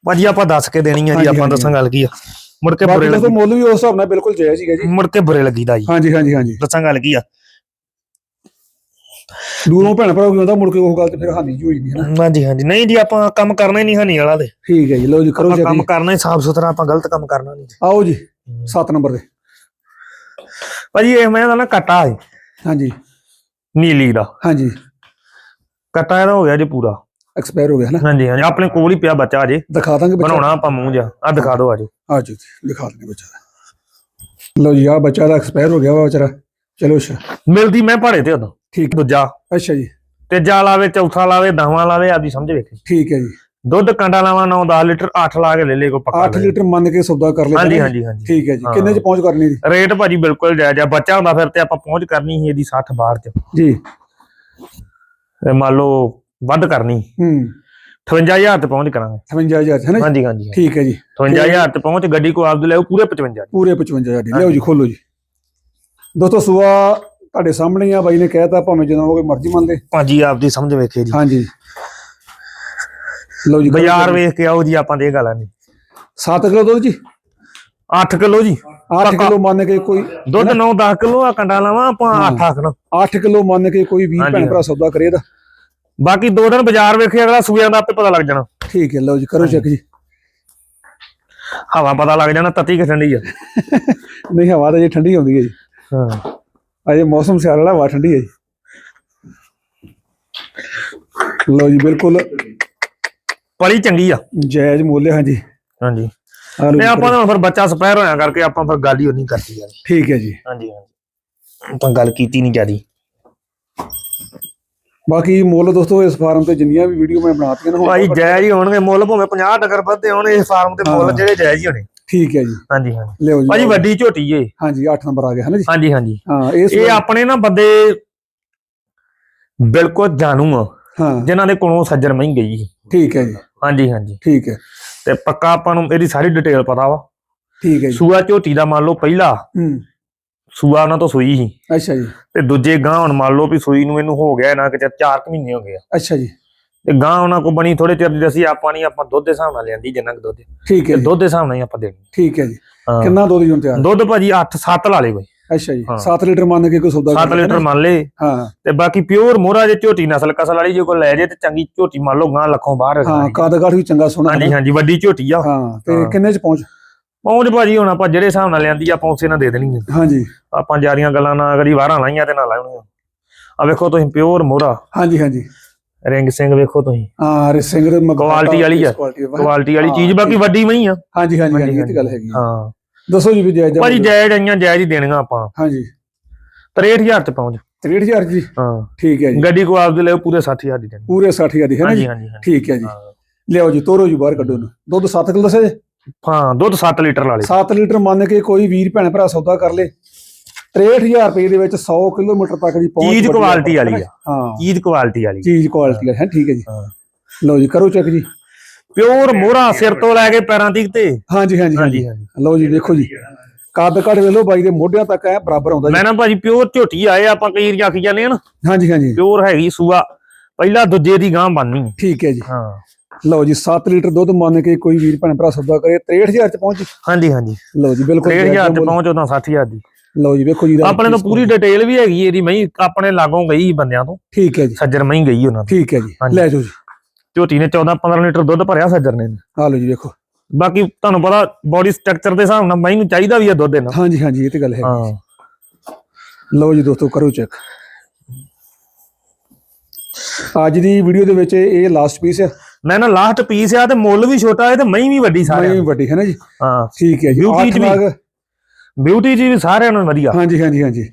ਭਾਜੀ ਆਪਾਂ ਦੱਸ ਕੇ ਦੇਣੀ ਆ ਜੀ ਆਪਾਂ। ਦੱਸਾਂ ਗੱਲ ਕੀ ਆ। ਮੁੜ ਕੇ ਬੁਰੇ ਲੱਗੀ।
ਮੁੱਲ ਵੀ ਉਸ ਹਿਸਾਬ ਨਾਲ ਬਿਲਕੁਲ ਜਾਇਜ਼ ਹੀ ਹੈ ਜੀ।
ਮੁੜ ਕੇ ਬੁਰੇ ਲੱਗੀਦਾ ਜੀ।
ਹਾਂਜੀ ਹਾਂਜੀ ਹਾਂਜੀ।
ਦੱਸਾਂ ਗੱਲ ਕੀ ਆ।
ਦੂਰੋਂ ਭੈਣ ਭਰਾ ਕੋਈ ਮੁੜ ਕੇ ਉਹ ਗੱਲ ਤੇ ਫਿਰ ਹਾਨੀ ਜੀ ਹੋਈ ਨਹੀਂ ਹੈ ਨਾ।
ਹਾਂਜੀ ਹਾਂਜੀ। ਨਹੀਂ ਜੀ ਆਪਾਂ ਕੰਮ ਕਰਨਾ ਹੀ ਨਹੀਂ ਹਨੀ ਵਾਲਾ ਤੇ।
ਠੀਕ ਹੈ ਜੀ ਲਓ ਜੀ ਕਰੋ
ਆਪਾਂ ਕੰਮ ਕਰਨਾ ਹੀ ਸਾਫ਼ ਸੁਥਰਾ ਆਪਾਂ ਗਲਤ ਕੰਮ ਕਰਨਾ ਨਹੀਂ
ਆਓ ਜੀ 7 ਨੰਬਰ ਦੇ।
ਭਾਜੀ ਇਹ ਮੈਂ ਦਾ ਨਾ ਕਟਾ ਹੈ।
ਹਾਂਜੀ।
ਨੀਲੀ ਦਾ।
ਹਾਂਜੀ।
ਕਟਾ ਇਹਦਾ ਹੋ ਗਿਆ ਜੀ ਪੂਰਾ।
ਐਕਸਪਾਇਰ ਹੋ ਗਿਆ ਨਾ
ਹਾਂਜੀ ਹਾਂਜੀ। ਆਪਣੇ ਕੋਲ ਹੀ ਪਿਆ ਬੱਚਾ ਅਜੇ।
ਦਿਖਾ ਦਾਂਗੇ ਬੱਚਾ।
ਬਣਾਉਣਾ ਆਪਾਂ ਮੂੰਹ ਜਾ ਆ ਦਿਖਾ ਦਿਓ ਆਜੋ
ਆ ਜੀ ਦਿਖਾ ਦਿੰਦੇ ਬੱਚਾ ਦਾ। ਲਓ ਜੀ ਆ ਬੱਚਾ ਦਾ ਐਕਸਪਾਇਰ ਹੋ ਗਿਆ ਵਾ ਵਿਚਾਰਾ। ਚਲੋ ਅੱਛਾ।
ਮਿਲਦੀ ਮੈਂ ਭਾੜੇ ਤੇ ਉਦੋਂ।
ਠੀਕ।
ਦੂਜਾ।
ਅੱਛਾ ਜੀ।
ਤੀਜਾ ਲਾਵੇ ਚੌਥਾ ਲਾਵੇ ਦਸਵਾਂ ਲਾਵੇ ਆਪਦੀ ਸਮਝ ਵੇਖੇ।
ਠੀਕ ਹੈ ਜੀ।
ਦੁੱਧ ਕੰਡਾ ਲਾਵਾ 9 10 ਲੀਟਰ 8 ਲਾ ਕੇ ਲੈ ਲੇ ਕੋ ਪੱਕਾ
8 ਲੀਟਰ ਮੰਨ ਕੇ ਸੌਦਾ ਕਰ ਲਿਆ।
ਹਾਂਜੀ ਹਾਂਜੀ ਹਾਂਜੀ।
ਠੀਕ ਹੈ ਜੀ। ਕਿੰਨੇ ਚ ਪਹੁੰਚ ਕਰਨੀ ਜੀ?
ਰੇਟ ਭਾਜੀ ਬਿਲਕੁਲ ਜਾਇਜ਼ ਆ। ਬੱਚਾ ਹੁੰਦਾ ਫਿਰ ਤੇ ਆਪਾਂ ਪਹੁੰਚ ਕਰਨੀ ਸੀ ਇਹਦੀ 60 ਬਾਹਰ ਚ।
ਜੀ।
ਮੰਨ ਲਓ ਵੱਧ ਕਰਨੀ।
ਹੂੰ।
58000 ਤੇ ਪਹੁੰਚ ਕਰਾਂਗੇ।
55000 ਹੈ ਨਾ?
ਹਾਂਜੀ ਹਾਂਜੀ
ਠੀਕ ਹੈ ਜੀ।
55000 ਤੇ ਪਹੁੰਚ ਗੱਡੀ ਕੋ ਆਪ ਦੇ ਲੈ ਪੂਰੇ 55 ਦੀ।
ਪੂਰੇ 55000 ਦੀ। ਲਿਓ ਜੀ ਖੋਲੋ ਜੀ। ਦੋਸਤੋ ਸੂਆ ਤੁਹਾਡੇ ਸਾਹਮਣੇ ਆ ਬਾਈ ਨੇ ਕਹਿਤਾ ਭਾਵੇਂ ਜਦੋਂ ਕੋਈ ਮਰਜ਼ੀ ਮੰਨ ਲੈ।
ਭਾਜੀ ਆਪ ਦੀ ਸਮਝ ਵੇਖੇ ਜੀ।
ਹਾਂਜੀ। ਲਓ ਜੀ
ਬਾਜ਼ਾਰ ਵੇਖ ਕੇ ਆਓ ਜੀ ਆਪਾਂ ਦੇ ਗਾਲਾਂ ਨਹੀਂ
7 ਕਿਲੋ ਦੁੱਧ ਜੀ?
8 ਕਿਲੋ ਜੀ।
8 ਕਿਲੋ ਮੰਨ ਕੇ ਕੋਈ
ਦੁੱਧ 9 10 ਕਿਲੋ ਆ ਕੰਡਾ ਲਾਵਾਂ ਆਪਾਂ 8 ਆਖਣਾ
8 ਕਿਲੋ ਮੰਨ ਕੇ ਕੋਈ 20
ਹਾਂਜੀ,
ਭੈਣ ਭਰਾ ਸੌਦਾ ਕਰੇ ਦਾ
ਬਾਕੀ ਦੋ ਦਿਨ ਬਾਜ਼ਾਰ ਵੇਖੇ ਅਗਲਾ ਸੂਆਂ ਦਾ ਆਪੇ ਪਤਾ ਲੱਗ ਜਾਣਾ।
ਠੀਕ ਹੈ ਲਓ ਜੀ ਕਰੋ ਚੈੱਕ ਜੀ।
ਹਵਾ ਪਤਾ ਲੱਗ ਜਾਣਾ ਤਤੀ ਕਿ ਠੰਡੀ ਆ।
ਨਹੀਂ ਹਵਾ ਤਾਂ ਜੀ ਠੰਡੀ ਆਉਂਦੀ ਹੈ ਜੀ।
ਹਾਂ।
ਅਜੇ ਮੌਸਮ ਸਿਆਲ ਵਾਲਾ ਹਵਾ ਠੰਡੀ ਹੈ ਜੀ। ਲਓ ਜੀ ਬਿਲਕੁਲ।
ਪਲੀ ਚੰਗੀ ਆ।
ਜਾਇਜ਼ ਮੁੱਲ ਹੈ ਹਾਂਜੀ।
ਹਾਂਜੀ। ਤੇ ਆਪਾਂ ਤਾਂ ਫਿਰ ਬੱਚਾ ਸਪੈਰ ਹੋਇਆ ਕਰਕੇ ਆਪਾਂ ਫਿਰ ਗੱਲ ਹੀ ਨਹੀਂ ਕਰਦੀ ਯਾਰ
ਠੀਕ ਹੈ ਜੀ।
ਹਾਂਜੀ ਹਾਂਜੀ। ਆਪਾਂ ਗੱਲ ਕੀਤੀ ਨਹੀਂ ਜਿਆਦੀ।
ਬਾਕੀ ਮੁੱਲ ਦੋਸਤੋ ਇਸ ਫਾਰਮ ਤੇ ਜਿੰਨੀਆਂ ਵੀ ਵੀਡੀਓ ਮੈਂ ਬਣਾਤੀਆਂ ਨੇ
ਭਾਈ ਜਾਇਜ਼ ਹੀ ਹੋਣਗੇ ਮੁੱਲ ਭਾਵੇਂ 50 ਟਕਰ ਵੱਧਦੇ ਹੋਣ ਇਸ ਫਾਰਮ ਤੇ ਮੁੱਲ। ਜਿਹੜੇ ਜਾਇਜ਼ ਹੀ ਹੋਣੇ।
ਠੀਕ ਹੈ ਜੀ।
ਹਾਂਜੀ ਹਾਂਜੀ।
ਲਿਓ ਜੀ
ਭਾਜੀ ਵੱਡੀ ਝੋਟੀ ਏ।
ਹਾਂਜੀ 8 ਨੰਬਰ ਆ ਗਿਆ ਹੈ ਨਾ ਜੀ?
ਹਾਂਜੀ ਹਾਂਜੀ।
ਹਾਂ
ਇਹ ਆਪਣੇ ਨਾ ਬੰਦੇ ਬਿਲਕੁਲ ਜਾਣੂ ਆ
ਹਾਂ।
ਜਿਨ੍ਹਾਂ ਦੇ ਕੋਲੋਂ ਸੱਜਣ ਮਹੀਂ ਗਈ ਸੀ।
ਠੀਕ ਹੈ ਜੀ।
ਹਾਂਜੀ ਹਾਂਜੀ।
ਠੀਕ ਹੈ।
ਤੇ ਪੱਕਾ ਆਪਾਂ ਨੂੰ ਇਹਦੀ ਸਾਰੀ ਡਿਟੇਲ ਪਤਾ ਵਾ।
ਠੀਕ ਹੈ ਜੀ।
ਸੂਆ ਝੋਟੀ ਦਾ ਮੰਨ ਲਓ ਪਹਿਲਾ
ਹੂੰ।
ਸੂਆ ਉਹਨਾਂ ਤੋਂ ਸੂਈ ਸੀ।
ਅੱਛਾ ਜੀ।
ਤੇ ਦੂਜੇ ਗਾਂ ਹੁਣ ਮੰਨ ਲਓ ਵੀ ਸੂਈ ਨੂੰ ਇਹਨੂੰ ਹੋ ਗਿਆ ਨਾ ਕਿ 4 ਮਹੀਨੇ ਹੋ ਗਏ ਆ।
ਅੱਛਾ ਜੀ।
ਤੇ ਗਾਂ ਉਹਨਾਂ ਕੋ ਬਣੀ ਥੋੜੇ ਚਿਰ ਦੀ ਅਸੀਂ ਆਪਾਂ ਨਹੀਂ ਆਪਾਂ ਦੁੱਧ ਦੇ ਹਿਸਾਬ ਨਾਲ ਲਿਆਂਦੀ ਜਿੰਨਾ ਕੁ ਦੁੱਧ।
ਠੀਕ ਹੈ
ਤੇ
ਜੀ।
ਦੁੱਧ ਦੇ ਹਿਸਾਬ ਨਾਲ ਹੀ ਆਪਾਂ ਦੇਣੀ।
ਠੀਕ ਹੈ ਜੀ।
ਹਾਂ।
ਕਿੰਨਾ ਦੁੱਧ ਜੁਨ ਤਿਆਰ?
ਦੁੱਧ ਭਾਜੀ 8 7 ਲਾ ਲੇ ਕੋਈ
ਅੱਛਾ ਜੀ।
ਹਾਂ।
7 ਲੀਟਰ ਮੰਨ ਕੇ ਕੋਈ ਸੌਦਾ
7
ਕਰਨਾ
ਲੀਟਰ? ਮੰਨ ਲੇ
ਹਾਂ।
ਤੇ ਬਾਕੀ ਪਿਓਰ ਮੋਹਰਾ ਜੇ ਝੋਟੀ ਨਸਲ ਕਸਲ ਵਾਲੀ ਜੇ ਕੋਈ ਲੈ ਜੇ ਤੇ ਚੰਗੀ ਝੋਟੀ ਮੰਨ ਲਓ ਗਾਂ ਲੱਖੋਂ ਬਾਹਰ
ਹਾਂ
ਰੱਖਣੀ
ਕਾਦਗਾਠ ਵੀ ਚੰਗਾ ਸੋਹਣਾ
ਹਾਂਜੀ ਹਾਂਜੀ ਵੱਡੀ ਝੋਟੀ ਆ।
ਹਾਂ ਤੇ
ਹਾਂ।
ਕਿੰਨੇ ਚ ਪਹੁੰਚ?
ਪਹੁੰਚ ਭਾਜੀ ਹੁਣ ਆਪਾਂ ਜਿਹੜੇ ਹਿਸਾਬ ਨਾਲ ਲਿਆਂਦੀ ਆਪਾਂ ਉਸੇ ਨਾਲ ਦੇ ਦੇਣੀ ਆ
ਹਾਂਜੀ।
ਆਪਾਂ ਜਾਰੀਆਂ ਗੱਲਾਂ ਨਾ ਕਰੀ ਵਾਰਾਂ ਲਾਈਆਂ ਤੇ ਨਾ ਲਾਉਣੀਆਂ। ਆ ਵੇਖੋ ਤੁਸੀਂ ਪਿਓਰ ਮੋਹਰਾ।
ਹਾਂਜੀ ਹਾਂਜੀ।
ਰਿੰਗ ਸਿੰਘ ਵੇਖੋ ਤੁਸੀਂ।
ਹਾਂ ਰੇ ਸਿੰਘ ਦੇ
Quality ਵਾਲੀ ਆ। ਕੁਆਲਿਟੀ ਵਾਲੀ। ਚੀਜ਼ ਬਾਕੀ ਵੱਡੀ ਮਈ ਆ।
ਹਾਂਜੀ ਹਾਂਜੀ ਹਾਂਜੀ ਇਹ ਤੇ ਗੱਲ ਹੈਗੀ।
ਹਾਂ।
ਦੱਸੋ ਜੀ ਵੀ ਜਾਇਜ਼
ਭਾਜੀ ਜਾਇਜ਼ ਆਈਆਂ ਜਾਇਜ਼ ਹੀ ਦੇਣੀਆਂ ਆਪਾਂ।
ਹਾਂਜੀ।
63000 ਤੇ ਪਹੁੰਚ
63000 ਜੀ।
ਹਾਂ।
ਠੀਕ ਹੈ ਜੀ।
ਗੱਡੀ ਕੋ ਆਪਦੇ ਲਈ ਪੂਰੇ 60000 ਦੀ ਦੇਣੀ।
ਪੂਰੇ 60000 ਦੀ ਹੈ ਨਾ
ਹਾਂਜੀ
ਜੀ ਠੀਕ ਹੈ ਜੀ।
ਹਾਂ।
ਲਿਆਓ ਜੀ ਤੋਰੋ ਜੀ ਬਾਹਰ ਕੱਢੋ ਨੂੰ ਦੁੱਧ 7 ਕਿਲੋ ਦੱਸਿਆ ਜੀ?
ਹਾਂ ਦੁੱਧ 7 ਲੀਟਰ ਵਾਲੇ
7 ਲੀਟਰ ਮੰਨ ਕੇ ਕੋਈ ਵੀਰ ਭੈਣ ਭਰਾ ਸੌਦਾ ਕਰ ਲੇ। 63000 ਰੁਪਏ ਦੇ ਵਿੱਚ 100 ਕਿਲੋਮੀਟਰ ਤੱਕ ਦੀ ਪਹੁੰਚ
ਚੀਜ਼ ਕੁਆਲਿਟੀ ਵਾਲੀ ਆ।
ਹਾਂ।
ਚੀਜ਼ ਕੁਆਲਿਟੀ ਵਾਲੀ।
ਚੀਜ਼ ਕੁਆਲਿਟੀ ਹੈ ਠੀਕ ਹੈ ਜੀ।
ਹਾਂ।
ਲਓ ਜੀ ਕਰੋ ਚੈੱਕ ਜੀ।
ਪਿਓਰ ਮੋਹਰਾ ਸਿਰ ਤੋਂ ਲੈ ਕੇ ਪੈਰਾਂ ਤੀਕ ਤੇ।
ਹਾਂਜੀ ਹਾਂਜੀ ਹਾਂਜੀ। ਲਓ ਜੀ ਦੇਖੋ ਜੀ। ਕੱਦ ਵੇਖ ਲਓ ਬਾਈ ਦੇ ਮੋਢਿਆਂ ਤੱਕ ਐ ਬਰਾਬਰ ਆਉਂਦਾ ਜੀ।
ਮੈਂ ਨਾ ਭਾਜੀ ਪਿਓਰ ਝੋਟੀ ਆਏ ਆਪਾਂ ਕਈ ਵਾਰੀ ਆਖੀ ਜਾਂਦੇ ਆ ਨਾ।
ਹਾਂਜੀ ਹਾਂਜੀ।
ਪਿਓਰ ਹੈਗੀ ਸੂਆ ਪਹਿਲਾ ਦੂਜੇ ਦੀ ਗਾਂ ਬਣਨੀ।
ਠੀਕ ਹੈ ਜੀ।
ਹਾਂ।
ਲਓ ਜੀ 7 ਲੀਟਰ ਦੁੱਧ ਮੰਨ ਕੇ ਕੋਈ ਵੀਰ ਭੈਣ ਭਰਾ ਸੌਦਾ ਕਰੇ 63000 ਚ ਪਹੁੰਚ
ਹਾਂਜੀ ਹਾਂਜੀ।
ਲਓ ਜੀ ਬਿਲਕੁਲ
60000
ਜਾਇਜ਼
ਤੇ
ਮੁੱਲ।
ਪਹੁੰਚ ਉਹਦਾ 60000 ਦੀ।
ਲਓ ਜੀ ਵੇਖੋ ਜੀ
ਆਪਣੇ ਤੋਂ ਪੂਰੀ ਡਿਟੇਲ ਵੀ ਹੈਗੀ ਇਹਦੀ ਮਈ ਆਪਣੇ ਲਾਗੋਂ ਗਈ ਬੰਦਿਆਂ ਤੋਂ।
ਠੀਕ ਹੈ ਜੀ।
ਸੱਜਰ ਮਈ ਗਈ ਉਹਨਾਂ ਦੀ।
ਠੀਕ ਹੈ ਜੀ। ਲੈ ਜਾਓ ਜੀ।
ਝੋਟੀ ਨੇ 14 15 ਲੀਟਰ ਦੁੱਧ ਭਰਿਆ ਸੱਜਰ ਨੇ।
ਆ ਲਓ ਜੀ ਵੇਖੋ।
ਬਾਕੀ ਤੁਹਾਨੂੰ ਪਤਾ ਬੋਡੀ ਸਟਰਕਚਰ ਦੇ ਹਿਸਾਬ ਨਾਲ ਮਈ ਨੂੰ ਚਾਹੀਦਾ ਵੀ ਆ ਦੁੱਧ ਇਹਨਾਂ।
ਹਾਂਜੀ ਹਾਂਜੀ ਇਹ ਤੇ ਗੱਲ ਹੈ
ਹਾਂ।
ਲਓ ਜੀ ਦੋਸਤੋ ਕਰੋ ਚੈੱਕ ਅੱਜ ਦੀ ਵੀਡੀਓ ਦੇ ਵਿੱਚ ਇਹ ਲਾਸਟ ਪੀਸ ਹੈ
ਮੈਂ ਨਾ ਲਾਸਟ ਪੀਸ ਆ ਤੇ ਮੁੱਲ ਵੀ ਛੋਟਾ ਹੈ ਤੇ ਮਈ ਵੀ ਵੱਡੀ ਸਾਰਿਆਂ
ਮੈਂ
ਦੀ।
ਵੱਡੀ ਹੈ ਨਾ ਜੀ?
ਹਾਂ।
ਠੀਕ ਹੈ ਜੀ।
Beauty
ਅੱਠ
ਚ ਵੀ।
ਨਗ
ਬਿਊਟੀ ਜੀ ਵੀ ਸਾਰਿਆਂ ਨੂੰ ਵਧੀਆ।
ਹਾਂਜੀ ਹਾਂਜੀ ਹਾਂਜੀ।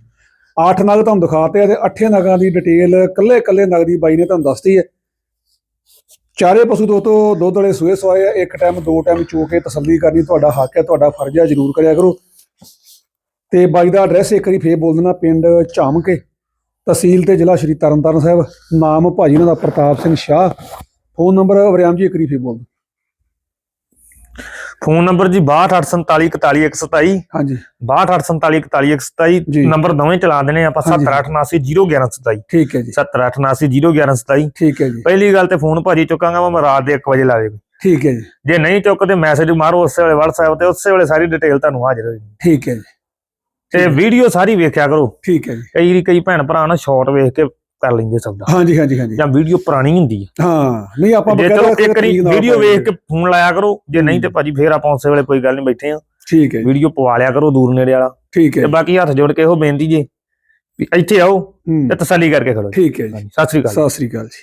ਅੱਠ ਨਗ ਤੁਹਾਨੂੰ ਦਿਖਾਤੇ ਆ ਤੇ ਅੱਠੇ ਨਗਾਂ ਦੀ ਡਿਟੇਲ ਕੱਲੇ ਕੱਲੇ ਨਗ ਦੀ ਬਾਈ ਨੇ ਤੁਹਾਨੂੰ ਦੱਸਤੀ ਹੈ। ਚਾਰੇ ਪਸ਼ੂ ਦੋਸਤੋ, ਦੁੱਧ ਵਾਲੇ ਸੂਏ ਸਵਾਏ ਆ, ਇੱਕ ਟਾਈਮ ਦੋ ਟਾਈਮ ਚੋ ਕੇ ਤਸੱਲੀ ਕਰਨੀ ਤੁਹਾਡਾ ਹੱਕ ਹੈ, ਤੁਹਾਡਾ ਫਰਜ਼ ਹੈ, ਜ਼ਰੂਰ ਕਰਿਆ ਕਰੋ। ਤੇ ਬਾਈ ਦਾ ਐਡਰੈਸ ਇੱਕ ਵਾਰੀ ਫੇਰ ਬੋਲ ਦੇਣਾ, ਪਿੰਡ ਝਾਮਕੇ, ਤਹਿਸੀਲ ਤੇ ਜ਼ਿਲ੍ਹਾ ਸ਼੍ਰੀ ਤਰਨਤਾਰਨ ਸਾਹਿਬ, ਨਾਮ ਭਾਜੀ ਉਹਨਾਂ ਦਾ ਪ੍ਰਤਾਪ ਸਿੰਘ ਸ਼ਾਹ। ਫੋਨ ਨੰਬਰ ਵਰਿਆਮ ਜੀ ਇੱਕ ਵਾਰੀ ਫੇਰ ਬੋਲ ਦਿਓ।
ਫੋਨ ਨੰਬਰ ਜੀ 6284414127
ਹਾਂਜੀ।
6284414127
ਜੀ।
ਨੰਬਰ ਦੋਵੇਂ ਚਲਾ ਦੇਣੇ ਆਪਾਂ
ਹਾਂਜੀ।
7879011127
ਠੀਕ ਹੈ ਜੀ।
7879011127
ਠੀਕ ਹੈ ਜੀ।
ਪਹਿਲੀ ਗੱਲ ਤੇ ਫੋਨ ਭਾਜੀ ਚੁੱਕਾਂਗਾ ਮੈਂ ਰਾਤ ਦੇ 1 ਵਜੇ ਲਾ ਦੇਗਾ
ਠੀਕ ਹੈ ਜੀ।
ਜੇ ਨਹੀਂ ਚੁੱਕਦੇ ਮੈਸੇਜ ਮਾਰੋ ਉਸੇ ਵੇਲੇ WhatsApp ਤੇ ਉਸੇ ਵੇਲੇ ਸਾਰੀ ਡਿਟੇਲ ਤੁਹਾਨੂੰ ਹਾਜ਼ਰ ਹੋ ਜਾਣੀ।
ਠੀਕ ਹੈ ਜੀ।
ਤੇ ਵੀਡੀਓ ਸਾਰੀ ਵੇਖਿਆ ਕਰੋ।
ਠੀਕ ਹੈ ਜੀ।
ਕਈ ਕਈ ਭੈਣ ਭਰਾ ਨਾ ਸ਼ਾਰਟ ਵੇਖ ਕੇ ਕਰ ਲੈਂਦੇ ਸਬਦਾ
ਹਾਂਜੀ ਹਾਂਜੀ ਹਾਂਜੀ।
ਜਾਂ ਵੀਡੀਓ ਪੁਰਾਣੀ ਹੁੰਦੀ ਹੈ
ਹਾਂ ਨਹੀਂ ਆਪਾਂ
ਜੇ ਚਲੋ ਇੱਕ ਵਾਰੀ ਵੀਡੀਓ। ਵੇਖ ਕੇ ਫੋਨ ਲਾਇਆ ਕਰੋ ਜੇ ਨਹੀਂ ਤੇ ਭਾਜੀ ਫੇਰ ਆਪਾਂ ਉਸੇ ਵੇਲੇ ਕੋਈ ਗੱਲ ਨਹੀਂ ਬੈਠੇ ਆ।
ਠੀਕ ਹੈ
ਵੀਡੀਓ ਪਵਾ ਲਿਆ ਕਰੋ ਦੂਰ ਨੇੜੇ ਵਾਲਾ।
ਠੀਕ ਹੈ
ਤੇ ਬਾਕੀ ਹੱਥ ਜੋੜ ਕੇ ਇਹੋ ਬੇਨਤੀ ਜੇ ਵੀ ਇੱਥੇ ਆਓ ਤੇ ਤਸੱਲੀ ਕਰਕੇ ਖੜੋ
ਠੀਕ ਹੈ ਜੀ।
ਸਤਿ ਸ੍ਰੀ ਅਕਾਲ
ਸਤਿ ਸ੍ਰੀ ਅਕਾਲ ਜੀ।